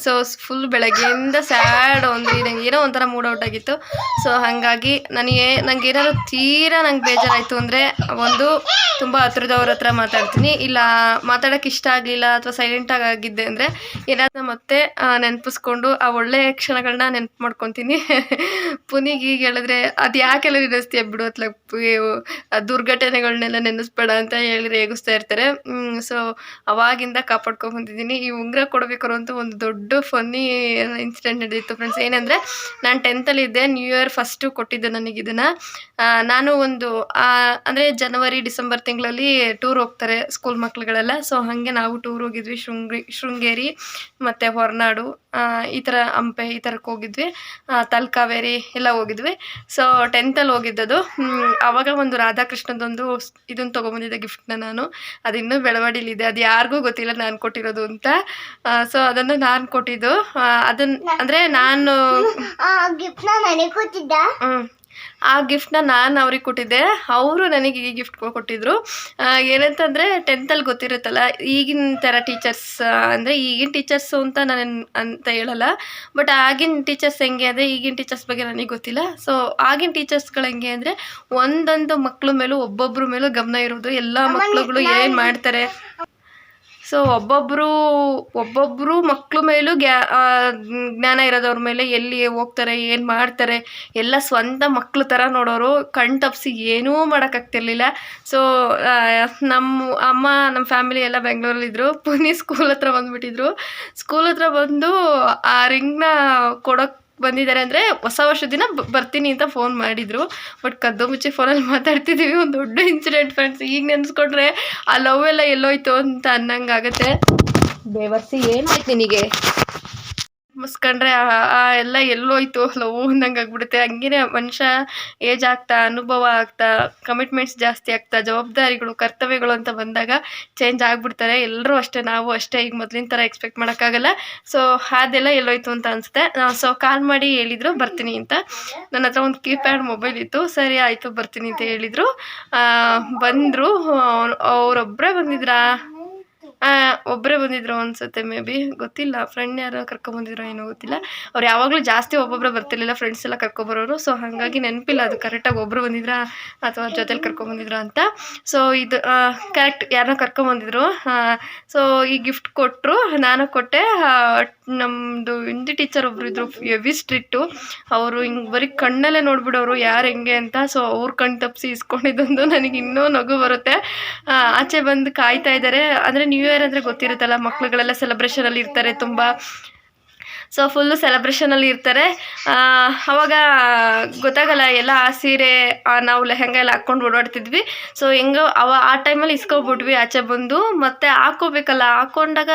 ಸೊ ಫುಲ್ ಬೆಳಗ್ಗೆಯಿಂದ ಸ್ಯಾಡ್ ಒಂದು ನಂಗೆ ಏನೋ ಒಂಥರ ಮೂಡ್ ಔಟ್ ಆಗಿತ್ತು. ಸೊ ಹಾಗಾಗಿ ನನಗೆ, ನಂಗೆ ಏನಾದ್ರು ತೀರಾ ನಂಗೆ ಬೇಜಾರಾಯಿತು ಅಂದರೆ ಒಂದು ತುಂಬ ಹತ್ರದವ್ರ ಹತ್ರ ಮಾತಾಡ್ತೀನಿ. ಇಲ್ಲ ಮಾತಾಡೋಕ್ಕೆ ಇಷ್ಟ ಆಗಲಿಲ್ಲ ಅಥವಾ ಸೈಲೆಂಟಾಗಿ ಆಗಿದ್ದೆ ಅಂದರೆ ಏನಾದರೂ ಮತ್ತೆ ನೆನಪಿಸ್ಕೊಂಡು ಆ ಒಳ್ಳೆಯ ಕ್ಷಣಗಳನ್ನ ನೆನಪು ಮಾಡ್ಕೊತೀನಿ. ಪುನಿಗೆ ಈಗ ಹೇಳಿದ್ರೆ, ಅದು ಯಾಕೆಲ್ಲ ನೆನೆಸ್ತೀಯ ಬಿಡು ಅತ್ಲ ದುರ್ಘಟನೆಗಳನ್ನೆಲ್ಲ ನೆನೆಸ್ಬೇಡ ಅಂತ ಹೇಳಿ ರೇಗಿಸ್ತಾ ಇರ್ತಾರೆ. ಸೊ ಅವಾಗಿಂದ ಕಾಪಾಡ್ಕೊಂಡ್ ಬಂದಿದ್ದೀನಿ ಈ ಉಂಗುರ ಕೊಡಬೇಕಾರು ಅಂತೂ ಒಂದು ದೊಡ್ಡ ಫನ್ನಿ ಇನ್ಸಿಡೆಂಟ್ ನಡೆದಿತ್ತು ಫ್ರೆಂಡ್ಸ್ ಏನಂದರೆ, ನಾನು ಟೆಂತಲ್ಲಿ ಇದ್ದೆ ನ್ಯೂ ಇಯರ್ ಫಸ್ಟು ಕೊಟ್ಟಿದ್ದೆ ನನಗೆ ಇದನ್ನು. ನಾನು ಒಂದು ಅಂದರೆ ಜನವರಿ ಡಿಸೆಂಬರ್ ತಿಂಗಳಲ್ಲಿ ಟೂರ್ ಹೋಗ್ತಾರೆ ಸ್ಕೂಲ್ ಮಕ್ಳುಗಳೆಲ್ಲ. ಸೊ ಹಾಗೆ ನಾವು ಟೂರ್ ಹೋಗಿದ್ವಿ ಶೃಂಗಿ ಶೃಂಗೇರಿ, ಮತ್ತು ಹೊರನಾಡು ಈ ಥರ ಹಂಪೆ ಈ ಥರಕ್ಕೆ ಹೋಗಿದ್ವಿ. ತಲಕಾವೇರಿ ಎಲ್ಲ ಹೋಗಿದ್ವಿ. ಸೊ ಟೆಂತಲ್ಲಿ ಹೋಗಿದ್ದದು. ಆವಾಗ ಒಂದು ರಾಧಾಕೃಷ್ಣದೊಂದು ಇದನ್ನು ತೊಗೊಂಬಂದಿದ್ದೆ ಗಿಫ್ಟ್ನ ನಾನು. ಅದು ಇನ್ನೂ ಬೆಳವಡಿಲಿದೆ. ಅದು ಯಾರಿಗೂ ಗೊತ್ತಿಲ್ಲ. ನಾನು ಕೊಟ್ಟಿರೋದು ಅಂತ. ಸೊ ಅದನ್ನು ನಾನು ಕೊಟ್ಟಿದ್ದು. ಅದನ್ನ ಅಂದ್ರೆ ನಾನು ಕೊಟ್ಟಿದ್ದ. ಆ ಗಿಫ್ಟ್ನ ನಾನು ಅವ್ರಿಗೆ ಕೊಟ್ಟಿದ್ದೆ. ಅವರು ನನಗೆ ಈ ಗಿಫ್ಟ್ ಕೊಟ್ಟಿದ್ರು. ಏನಂತಂದ್ರೆ ಟೆಂತಲ್ಲಿ ಗೊತ್ತಿರುತ್ತಲ್ಲ ಈಗಿನ ಥರ ಟೀಚರ್ಸ್ ಅಂದರೆ ಈಗಿನ ಟೀಚರ್ಸು ಅಂತ ನಾನು ಅಂತ ಹೇಳಲ್ಲ. ಬಟ್ ಆಗಿನ ಟೀಚರ್ಸ್ ಹೆಂಗೆ ಅಂದರೆ ಈಗಿನ ಟೀಚರ್ಸ್ ಬಗ್ಗೆ ನನಗೆ ಗೊತ್ತಿಲ್ಲ. ಸೊ ಆಗಿನ ಟೀಚರ್ಸ್ಗಳು ಹೆಂಗೆ ಅಂದರೆ ಒಂದೊಂದು ಮಕ್ಕಳು ಮೇಲೂ ಒಬ್ಬೊಬ್ರ ಮೇಲೂ ಗಮನ ಇರೋದು. ಎಲ್ಲ ಮಕ್ಕಳುಗಳು ಏನು ಮಾಡ್ತಾರೆ? ಸೊ ಒಬ್ಬೊಬ್ಬರು ಒಬ್ಬೊಬ್ಬರು ಮಕ್ಳ ಮೇಲೂ ಗ್ಯಾ ಜ್ಞಾನ ಇರೋದವ್ರ ಮೇಲೆ ಎಲ್ಲಿ ಹೋಗ್ತಾರೆ, ಏನು ಮಾಡ್ತಾರೆ, ಎಲ್ಲ ಸ್ವಂತ ಮಕ್ಳ ಥರ ನೋಡೋರು ಕಣ್ ತಪ್ಪಿಸಿ ಏನೂ ಮಾಡೋಕ್ಕಾಗ್ತಿರ್ಲಿಲ್ಲ. ಸೊ ನಮ್ಮ ಅಮ್ಮ ನಮ್ಮ ಫ್ಯಾಮಿಲಿ ಎಲ್ಲ ಬೆಂಗಳೂರಲ್ಲಿದ್ದರು ಪುನಿ ಸ್ಕೂಲ್ ಹತ್ರ ಬಂದುಬಿಟ್ಟಿದ್ರು. ಸ್ಕೂಲ್ ಹತ್ರ ಬಂದು ಆ ರಿಂಗ್ನ ಕೊಡೋಕ್ಕೆ ಬಂದಿದ್ದಾರೆ ಅಂದರೆ ಹೊಸ ವರ್ಷದ ದಿನ ಬರ್ತೀನಿ ಅಂತ ಫೋನ್ ಮಾಡಿದರು. ಬಟ್ ಕದ್ದು ಮುಚ್ಚಿ ಫೋನಲ್ಲಿ ಮಾತಾಡ್ತಿದ್ದೀವಿ ಒಂದು ದೊಡ್ಡ ಇನ್ಸಿಡೆಂಟ್ ಫ್ರೆಂಡ್ಸ್ ಈಗ ನೆನೆಸ್ಕೊಂಡ್ರೆ ಆ ಲವ್ ಎಲ್ಲ ಎಲ್ಲೋಯ್ತು ಅಂತ ಅನ್ನಂಗಾಗತ್ತೆ. ಬೇವರ್ಸಿ ಏನಾಯ್ತು ನಿನಗೆ? ಮುಸ್ಕೊಂಡ್ರೆ ಆ- ಎಲ್ಲ ಎಲ್ಲೋಯ್ತು. ಅನ್ನಂಗೆ ಆಗ್ಬಿಡುತ್ತೆ. ಹಂಗೇನೆ ಮನುಷ್ಯ ಏಜ್ ಆಗ್ತಾ, ಅನುಭವ ಆಗ್ತಾ ಕಮಿಟ್ಮೆಂಟ್ಸ್ ಜಾಸ್ತಿ ಆಗ್ತಾ, ಜವಾಬ್ದಾರಿಗಳು, ಕರ್ತವ್ಯಗಳು ಅಂತ ಬಂದಾಗ ಚೇಂಜ್ ಆಗ್ಬಿಡ್ತಾರೆ. ಎಲ್ಲರೂ ಅಷ್ಟೇ, ನಾವು ಅಷ್ಟೇ ಈಗ ಮೊದಲಿನ ಥರ ಎಕ್ಸ್ಪೆಕ್ಟ್ ಮಾಡೋಕ್ಕಾಗಲ್ಲ. ಸೊ ಅದೆಲ್ಲ ಎಲ್ಲೋಯ್ತು ಅಂತ ಅನಿಸುತ್ತೆ. ಸೊ ಕಾಲ್ ಮಾಡಿ ಹೇಳಿದರು, ಬರ್ತೀನಿ ಅಂತ. ನನ್ನ ಹತ್ರ ಒಂದು ಕೀಪ್ಯಾಡ್ ಮೊಬೈಲ್ ಇತ್ತು. ಸರಿ, ಆಯಿತು, ಬರ್ತೀನಿ ಅಂತ ಹೇಳಿದರು. ಬಂದರು. ಅವರೊಬ್ಬರೇ ಬಂದಿದ್ರಾ? ಒಬ್ಬರೇ ಬಂದಿದ್ರು ಅನ್ಸುತ್ತೆ ಮೇ ಬಿ, ಗೊತ್ತಿಲ್ಲ. ಫ್ರೆಂಡ್ ಯಾರೋ ಕರ್ಕೊಂಬಂದಿದ್ರು ಏನೋ ಗೊತ್ತಿಲ್ಲ. ಅವ್ರು ಯಾವಾಗಲೂ ಜಾಸ್ತಿ ಒಬ್ಬೊಬ್ಬರೇ ಬರ್ತಿರ್ಲಿಲ್ಲ. ಫ್ರೆಂಡ್ಸ್ ಎಲ್ಲ ಕರ್ಕೊಬರೋರು. ಸೊ ಹಾಗಾಗಿ ನೆನಪಿಲ್ಲ ಅದು ಕರೆಕ್ಟಾಗಿ ಒಬ್ಬರು ಬಂದಿದ್ರಾ ಅಥವಾ ಜೊತೆಲಿ ಕರ್ಕೊಂಬಂದಿದ್ರು ಅಂತ. ಸೊ ಇದು ಕರೆಕ್ಟ್ ಯಾರನ್ನೋ ಕರ್ಕೊಂಬಂದಿದ್ರು ಸೊ ಈ ಗಿಫ್ಟ್ ಕೊಟ್ಟರು ನಾನು ಕೊಟ್ಟೆ. ನಮ್ಮದು ಹಿಂದಿ ಟೀಚರ್ ಒಬ್ರು ಇದ್ರು ಎವಿ ಸ್ಟ್ರಿಕ್ಟು ಅವರು ಹಿಂಗೆ ಬರೀ ಕಣ್ಣಲ್ಲೇ ನೋಡ್ಬಿಡೋರು. ಯಾರು ಹೆಂಗೆ ಅಂತ. ಸೊ ಅವ್ರ ಕಣ್ಣು ತಪ್ಪಿಸಿ ಇಸ್ಕೊಂಡಿದ್ದೊಂದು ನನಗೆ ಇನ್ನೂ ನಗು ಬರುತ್ತೆ. ಆಚೆ ಬಂದು ಕಾಯ್ತಾ ಇದ್ದಾರೆ ಅಂದರೆ ನ್ಯೂ ಇಯರ್ ಅಂದ್ರೆ ಗೊತ್ತಿರುತ್ತಲ್ಲ ಮಕ್ಳುಗಳೆಲ್ಲ ಸೆಲೆಬ್ರೇಷನಲ್ಲಿ ಇರ್ತಾರೆ ತುಂಬ ಸೊ ಫುಲ್ಲು ಸೆಲೆಬ್ರೇಷನಲ್ಲಿ ಇರ್ತಾರೆ. ಅವಾಗ ಗೊತ್ತಾಗಲ್ಲ, ಎಲ್ಲ ಆ ಸೀರೆ ನಾವು ಲೆಹೆಂಗ ಎಲ್ಲ ಹಾಕ್ಕೊಂಡು ಓಡಾಡ್ತಿದ್ವಿ. ಸೊ ಹೆಂಗೋ, ಅವ ಆ ಟೈಮಲ್ಲಿ ಇಸ್ಕೊಬಿಟ್ವಿ ಆಚೆ ಬಂದು. ಮತ್ತೆ ಹಾಕೋಬೇಕಲ್ಲ ಹಾಕೊಂಡಾಗ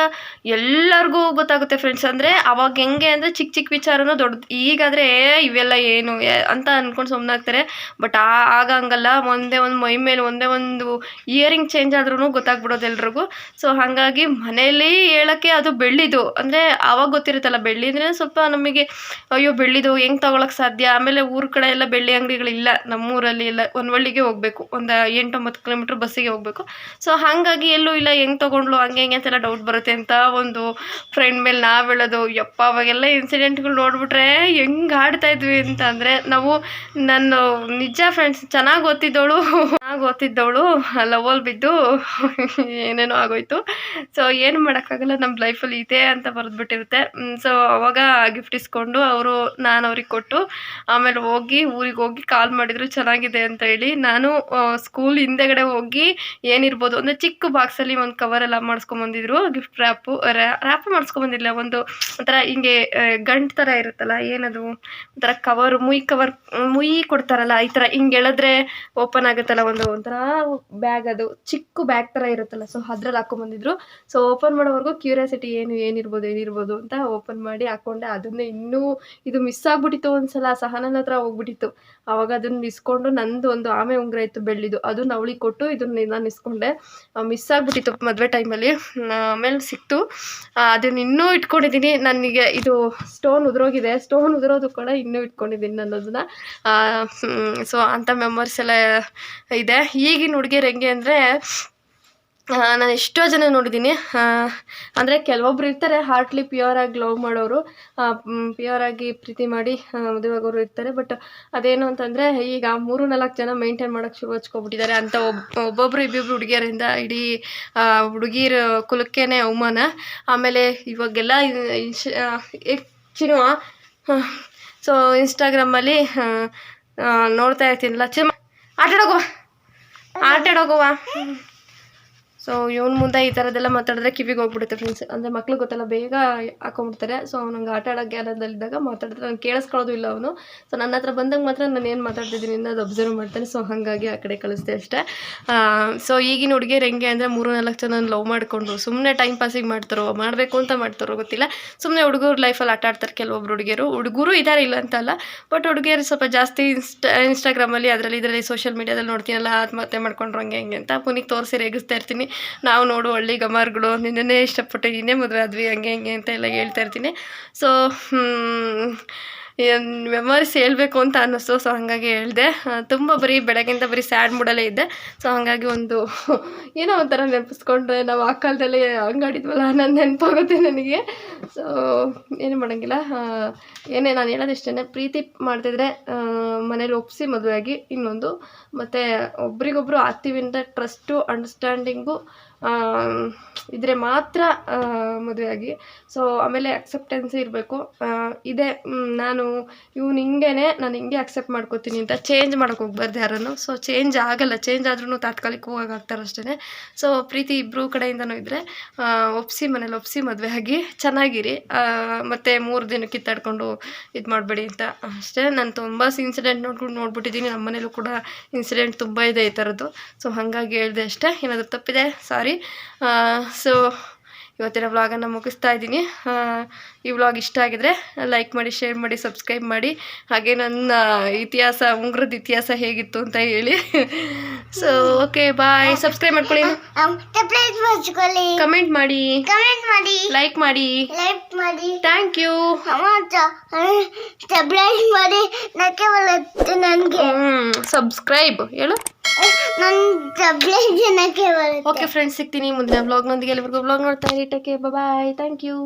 ಎಲ್ಲರಿಗೂ ಗೊತ್ತಾಗುತ್ತೆ ಫ್ರೆಂಡ್ಸ್ ಅಂದರೆ, ಅವಾಗ ಹೆಂಗೆ ಅಂದರೆ ಚಿಕ್ಕ ಚಿಕ್ಕ ವಿಚಾರನೂ ದೊಡ್ಡ, ಈಗಾದರೆ ಇವೆಲ್ಲ ಏನು ಅಂತ ಅಂದ್ಕೊಂಡು ಸುಮ್ಮನಾಗ್ತಾರೆ ಬಟ್ ಆಗ ಹಂಗಲ್ಲ. ಒಂದೇ ಒಂದು ಮೈ ಮೇಲೆ ಒಂದೇ ಒಂದು ಇಯರಿಂಗ್ ಚೇಂಜ್ ಆದ್ರೂ ಗೊತ್ತಾಗ್ಬಿಡೋದು ಎಲ್ರಿಗೂ. ಸೊ ಹಾಗಾಗಿ ಮನೆಯಲ್ಲಿ ಹೇಳೋಕ್ಕೆ ಅದು ಬೆಳ್ಳಿದು. ಅಂದರೆ ಆವಾಗ ಗೊತ್ತಿರುತ್ತಲ್ಲ ಬೆಳ್ಳಿ ಅಂದರೆ ಸ್ವಲ್ಪ ನಮಗೆ, ಅಯ್ಯೋ ಬೆಳ್ಳಿದು ಹೆಂಗೆ ತೊಗೊಳಕ್ಕೆ ಸಾಧ್ಯ? ಆಮೇಲೆ ಊರ ಕಡೆ ಎಲ್ಲ ಬೆಳ್ಳಿ ಅಂಗಡಿಗಳಿಲ್ಲ ನಮ್ಮೂರಲ್ಲಿ ಎಲ್ಲ ಒಂದ್ವಳ್ಳಿಗೆ ಹೋಗಬೇಕು, ಒಂದು ಎಂಟೊಂಬತ್ತು ಕಿಲೋಮೀಟ್ರ್ ಬಸ್ಸಿಗೆ ಹೋಗಬೇಕು. ಸೊ ಹಾಗಾಗಿ ಎಲ್ಲೂ ಇಲ್ಲ, ಹೆಂಗೆ ತೊಗೊಂಡ್ಲು, ಹಂಗೆ ಹೆಂಗೆ ಅಂತೆಲ್ಲ ಡೌಟ್ ಬರುತ್ತೆ ಅಂತ ಒಂದು ಫ್ರೆಂಡ್ ಮೇಲೆ ನಾವು ಹೇಳೋದು. ಯಪ್ಪ, ಅವಾಗೆಲ್ಲ ಇನ್ಸಿಡೆಂಟ್ಗಳು ನೋಡಿಬಿಟ್ರೆ ಹೆಂಗೆ ಆಡ್ತಾ ಇದ್ವಿ ಅಂತ ಅಂದರೆ, ನಾವು ನನ್ನ ನಿಜ ಫ್ರೆಂಡ್ಸ್ ಚೆನ್ನಾಗಿ ಓದ್ತಿದ್ದವಳು ಚೆನ್ನಾಗಿ ಓದ್ತಿದ್ದವಳು ಲವಲ್ ಬಿದ್ದು ಏನೇನೋ ಆಗೋಯ್ತು. ಸೊ ಏನು ಮಾಡೋಕ್ಕಾಗಲ್ಲ ನಮ್ಮ ಲೈಫಲ್ಲಿ ಇದೆ ಅಂತ ಬರೆದ್ಬಿಟ್ಟಿರುತ್ತೆ. ಸೊ ಅವಾಗ ಗಿಫ್ಟ್ ಇಸ್ಕೊಂಡು ಅವರು ನಾನು ಅವ್ರಿಗೆ ಕೊಟ್ಟು ಆಮೇಲೆ ಹೋಗಿ ಊರಿಗೆ ಹೋಗಿ ಕಾಲ್ ಮಾಡಿದ್ರು, ಚೆನ್ನಾಗಿದೆ ಅಂತ ಹೇಳಿ. ನಾನು ಸ್ಕೂಲ್ ಹಿಂದೆಗಡೆ ಹೋಗಿ ಏನಿರ್ಬೋದು, ಒಂದು ಚಿಕ್ಕ ಬಾಕ್ಸಲ್ಲಿ ಒಂದು ಕವರ್ ಎಲ್ಲ ಮಾಡಿಸ್ಕೊಂಬಂದಿದ್ರು ಗಿಫ್ಟ್ ರ್ಯಾಪು ರ್ಯಾಪ್ ಮಾಡಿಸ್ಕೊಂಬಂದಿಲ್ಲ ಒಂದು ಒಂಥರ ಹಿಂಗೆ ಗಂಟು ಥರ ಇರುತ್ತಲ್ಲ, ಏನದು, ಒಂಥರ ಕವರ್ ಮುಯ್ ಕವರ್ ಮುಯ್ ಕೊಡ್ತಾರಲ್ಲ, ಈ ಥರ ಹಿಂಗೆ ಎಳೆದ್ರೆ ಓಪನ್ ಆಗುತ್ತಲ್ಲ, ಒಂದು ಒಂಥರ ಬ್ಯಾಗ್ ಅದು, ಚಿಕ್ಕ ಬ್ಯಾಗ್ ಥರ ಇರುತ್ತಲ್ಲ ಸೊ ಅದ್ರಲ್ಲಿ ಹಾಕೊಂಬಂದಿದ್ರು ಸೊ ಓಪನ್ ಮಾಡೋವರೆಗೂ ಕ್ಯೂರಿಯಾಸಿಟಿ ಏನು, ಏನಿರ್ಬೋದು ಏನಿರ್ಬೋದು ಅಂತ ಓಪನ್ ಮಾಡಿ ಹಾಕೊಂಡೆ ಅದನ್ನೇ ಇನ್ನೂ ಇದು ಮಿಸ್ ಆಗ್ಬಿಟ್ಟಿತ್ತು ಒಂದ್ಸಲ, ಸಹನನ ಹತ್ರ ಹೋಗ್ಬಿಟ್ಟಿತ್ತು. ಆವಾಗ ಅದನ್ನ ಇಸ್ಕೊಂಡು ನಂದು ಒಂದು ಆಮೆ ಉಂಗುರ ಇತ್ತು ಬೆಳ್ಳಿದು, ಅದನ್ನ ಅವಳಿಗೆ ಕೊಟ್ಟು ಇದನ್ನ ನಾನು ಇಸ್ಕೊಂಡೆ ಮಿಸ್ ಆಗ್ಬಿಟ್ಟಿತ್ತು ಮದುವೆ ಟೈಮಲ್ಲಿ ಆಮೇಲೆ ಸಿಕ್ತು. ಅದನ್ನ ಇನ್ನೂ ಇಟ್ಕೊಂಡಿದ್ದೀನಿ ನನಗೆ ಇದು ಸ್ಟೋನ್ ಉದುರೋಗಿದೆ. ಸ್ಟೋನ್ ಉದುರೋದು ಕೂಡ ಇನ್ನೂ ಇಟ್ಕೊಂಡಿದ್ದೀನಿ ನಾನು ಅದನ್ನ ಸೊ ಅಂಥ ಮೆಮೊರೀಸ್ ಎಲ್ಲ ಇದೆ. ಈಗಿನ ಹುಡುಗಿಯರು ಹೆಂಗೆ ಅಂದರೆ ನಾನು ಎಷ್ಟೋ ಜನ ನೋಡಿದ್ದೀನಿ ಅಂದರೆ ಕೆಲವೊಬ್ರು ಇರ್ತಾರೆ ಹಾರ್ಟ್ಲಿ ಪ್ಯೂರ್ ಆಗಿ ಲವ್ ಮಾಡೋರು. ಪ್ಯೂರ್ ಆಗಿ ಪ್ರೀತಿ ಮಾಡಿ ಮದುವೆಗೋರು ಇರ್ತಾರೆ. ಬಟ್ ಅದೇನು ಅಂತಂದರೆ, ಈಗ ಮೂರು ನಾಲ್ಕು ಜನ ಮೇಂಟೈನ್ ಮಾಡೋಕ್ಕೆ ಶುರು ಹಚ್ಕೊಬಿಟ್ಟಿದ್ದಾರೆ ಅಂತ ಒಬ್ಬ ಒಬ್ಬೊಬ್ರು ಇಬ್ಬಿಬ್ರು ಹುಡುಗಿಯರಿಂದ ಇಡೀ ಹುಡುಗಿರ ಕುಲಕ್ಕೇ ಅವಮಾನ. ಆಮೇಲೆ ಇವಾಗೆಲ್ಲ ಇನ್ಶ ಚಿನ್ನುವ ಸೊ ಇನ್ಸ್ಟಾಗ್ರಾಮಲ್ಲಿ ನೋಡ್ತಾ ಇರ್ತೀನಲ್ಲ. ಚಿನ್ನ ಆಟಾಡೋಗುವ ಆಟಾಡೋಗುವ ಸೊ ಇವನ ಮುಂದೆ ಈ ಥರದ್ದೆಲ್ಲ ಮಾತಾಡಿದ್ರೆ ಕಿವಿಗೆ ಹೋಗ್ಬಿಡುತ್ತೆ ಫ್ರೆಂಡ್ಸ್ ಅಂದರೆ ಮಕ್ಳು ಗೊತ್ತಲ್ಲ, ಬೇಗ ಹಾಕೊಂಡ್ಬಿಡ್ತಾರೆ. ಸೊ ಅವ್ನಿಗೆ ಆಟ ಆಡೋ ಜ್ಞಾನದಲ್ಲಿದ್ದಾಗ ಮಾತಾಡಿದ್ರೆ ನಾನು ಕೇಳಿಸ್ಕೊಳ್ಳೋದು ಇಲ್ಲ ಅವನು. ಸೊ ನನ್ನ ಹತ್ರ ಬಂದಾಗ ಮಾತ್ರ ನಾನು ಏನು ಮಾತಾಡ್ತಿದ್ದೀನಿ ಅನ್ನೋದು ಅಬ್ಸರ್ವ್ ಮಾಡ್ತಾನೆ. ಸೊ ಹಾಗಾಗಿ ಆ ಕಡೆ ಕಳಿಸ್ದೆ ಅಷ್ಟೇ. ಸೊ ಈಗಿನ ಹುಡುಗಿಯರು ಹೆಂಗೆ ಅಂದರೆ ಮೂರು ನಾಲ್ಕು ಜನ ಲವ್ ಮಾಡಿಕೊಂಡು ಸುಮ್ಮನೆ ಟೈಮ್ ಪಾಸಿಗೆ ಮಾಡ್ತಾರೋ, ಮಾಡಬೇಕು ಅಂತ ಮಾಡ್ತಾರೋ ಗೊತ್ತಿಲ್ಲ. ಸುಮ್ಮನೆ ಹುಡುಗರು ಲೈಫಲ್ಲಿ ಆಟ ಆಡ್ತಾರೆ ಕೆಲವೊಬ್ರು ಹುಡುಗಿಯರು. ಹುಡುಗರು ಇದಾರೆ ಇಲ್ಲ ಅಂತಲ್ಲ ಬಟ್ ಹುಡುಗಿಯರು ಸ್ವಲ್ಪ ಜಾಸ್ತಿ ಇನ್ಸ್ಟಾ ಇನ್ಸ್ಟಾಗ್ರಾಮಲ್ಲಿ ಅದರಲ್ಲಿ ಇದರಲ್ಲಿ ಸೋಷಿಯಲ್ ಮೀಡಿಯಾದಲ್ಲಿ ನೋಡ್ತೀನಲ್ಲ, ಆತ್ಮಹತ್ಯೆ ಮಾಡ್ಕೊಂಡ್ರು ಹಂಗೆ ಹಿಂಗೆ ಅಂತ ಪುನಿಗೆ ತೋರಿಸಿ ರೇಗಿಸ್ತಾ ಇರ್ತೀನಿ. ನಾವು ನೋಡು ಹಳ್ಳಿ ಗಮಾರ್ಗಳು ನಿನ್ನೇ ಇಷ್ಟಪಟ್ಟು ನಿನ್ನೆ ಮದುವೆ ಆದ್ವಿ, ಹಂಗೆ, ಹಿಂಗೆ ಅಂತ ಎಲ್ಲ ಹೇಳ್ತಾ ಇರ್ತೀನಿ. ಸೊ ಮೆಮೊರೀಸ್ ಹೇಳಬೇಕು ಅಂತ ಅನ್ನಿಸ್ತು. ಸೊ ಹಾಗಾಗಿ ಹೇಳಿದೆ. ತುಂಬ ಬರೀ ಬೆಳಗ್ಗಿಂದ ಬರೀ ಸ್ಯಾಡ್ ಮೂಡಲ್ಲೇ ಇದ್ದೆ. ಸೊ ಹಾಗಾಗಿ ಒಂದು ಏನೋ ಒಂಥರ ನೆನಪಿಸ್ಕೊಂಡ್ರೆ ನಾವು ಆ ಕಾಲದಲ್ಲಿ ಹಂಗಾಡಿದ್ವಲ್ಲ ನನ್ನ ನೆನಪಾಗುತ್ತೆ ನನಗೆ. ಸೊ ಏನು ಮಾಡೋಂಗಿಲ್ಲ. ಏನೇ ನಾನು ಹೇಳೋದಿಷ್ಟೇ ಪ್ರೀತಿ ಮಾಡ್ತಿದ್ರೆ ಮನೇಲಿ ಒಪ್ಪಿಸಿ ಮದುವೆಯಾಗಿ ಇನ್ನೊಂದು. ಮತ್ತು ಒಬ್ರಿಗೊಬ್ರು ಆಗ್ತೀವಿ ಅಂತ ಟ್ರಸ್ಟು ಅಂಡರ್ಸ್ಟ್ಯಾಂಡಿಂಗು ಇದ್ರೆ ಮಾತ್ರ ಮದುವೆಯಾಗಿ ಸೊ ಆಮೇಲೆ ಅಕ್ಸೆಪ್ಟೆನ್ಸ್ ಇರಬೇಕು. ಇದೆ ನಾನು ಇವ್ನು ಹಿಂಗೇನೆ, ನಾನು ಹಿಂಗೆ ಅಕ್ಸೆಪ್ಟ್ ಮಾಡ್ಕೋತೀನಿ ಅಂತ ಚೇಂಜ್ ಮಾಡೋಕೆ ಹೋಗ್ಬಾರ್ದು ಯಾರನ್ನು. ಸೊ ಚೇಂಜ್ ಆಗಲ್ಲ. ಚೇಂಜ್ ಆದ್ರೂ ತಾತ್ಕಾಲಿಕವಾಗಿ ಆಗ್ತಾರೆ ಅಷ್ಟೇ ಸೊ ಪ್ರೀತಿ ಇಬ್ಬರು ಕಡೆಯಿಂದನೂ ಇದ್ದರೆ ಒಪ್ಸಿ ಮನೇಲಿ ಒಪ್ಸಿ ಮದುವೆ ಆಗಿ ಚೆನ್ನಾಗಿರಿ. ಮತ್ತೆ ಮೂರು ದಿನ ಕಿತ್ತಾಡ್ಕೊಂಡು ಇದು ಮಾಡಬೇಡಿ ಅಂತ ಅಷ್ಟೇ. ನಾನು ತುಂಬ ಇನ್ಸಿಡೆಂಟ್ ನೋಡ್ಕೊಂಡು ನೋಡ್ಬಿಟ್ಟಿದ್ದೀನಿ ನಮ್ಮ ಮನೇಲೂ ಕೂಡ ಇನ್ಸಿಡೆಂಟ್ ತುಂಬ ಇದೆ ಈ ಥರದ್ದು ಸೊ ಹಾಗಾಗಿ ಹೇಳಿದೆ ಅಷ್ಟೇ. ಏನಾದರೂ ತಪ್ಪಿದೆ? ಸಾರಿ ಸೊ ಇವತ್ತಿನ ವ್ಲಾಗನ್ನು ಮುಗಿಸ್ತಾ ಇದ್ದೀನಿ. ಈ ವ್ಲಾಗ್ ಇಷ್ಟ ಆಗಿದ್ರೆ ಲೈಕ್ ಮಾಡಿ ಶೇರ್ ಮಾಡಿ ಸಬ್ಸ್ಕ್ರೈಬ್ ಮಾಡಿ. ಹಾಗೆ ನನ್ನ ಇತಿಹಾಸ ಉಂಗ್ರದ ಇತಿಹಾಸ ಹೇಗಿತ್ತು ಅಂತ ಹೇಳಿ. ಸೊ ಓಕೆ ಬಾಯ್ ಸಬ್ಸ್ಕ್ರೈಬ್ ಮಾಡ್ಕೊಳ್ಳಿ. ಕಮೆಂಟ್ ಮಾಡಿ. ಕಮೆಂಟ್ ಮಾಡಿ. ಲೈಕ್ ಮಾಡಿ. ಲೈಕ್ ಮಾಡಿ. ಥ್ಯಾಂಕ್ ಯು ಸಬ್ಸ್ಕ್ರೈಬ್ ಮಾಡಿ. ನಕ್ಕೆ ಬರುತ್ತೆ ನನಗೆ. ಸಬ್ಸ್ಕ್ರೈಬ್ ಹೇಳು. ಓಕೆ ಫ್ರೆಂಡ್ಸ್ ಸಿಗ್ತೀನಿ ಮುಂದಿನ ಬ್ಲಾಗ್ನೊಂದಿಗೆ ಎಲ್ಲರಿಗೂ ಬ್ಲಾಗ್ ನೋಡ್ತಾ ಇರಿ. Take bye thank you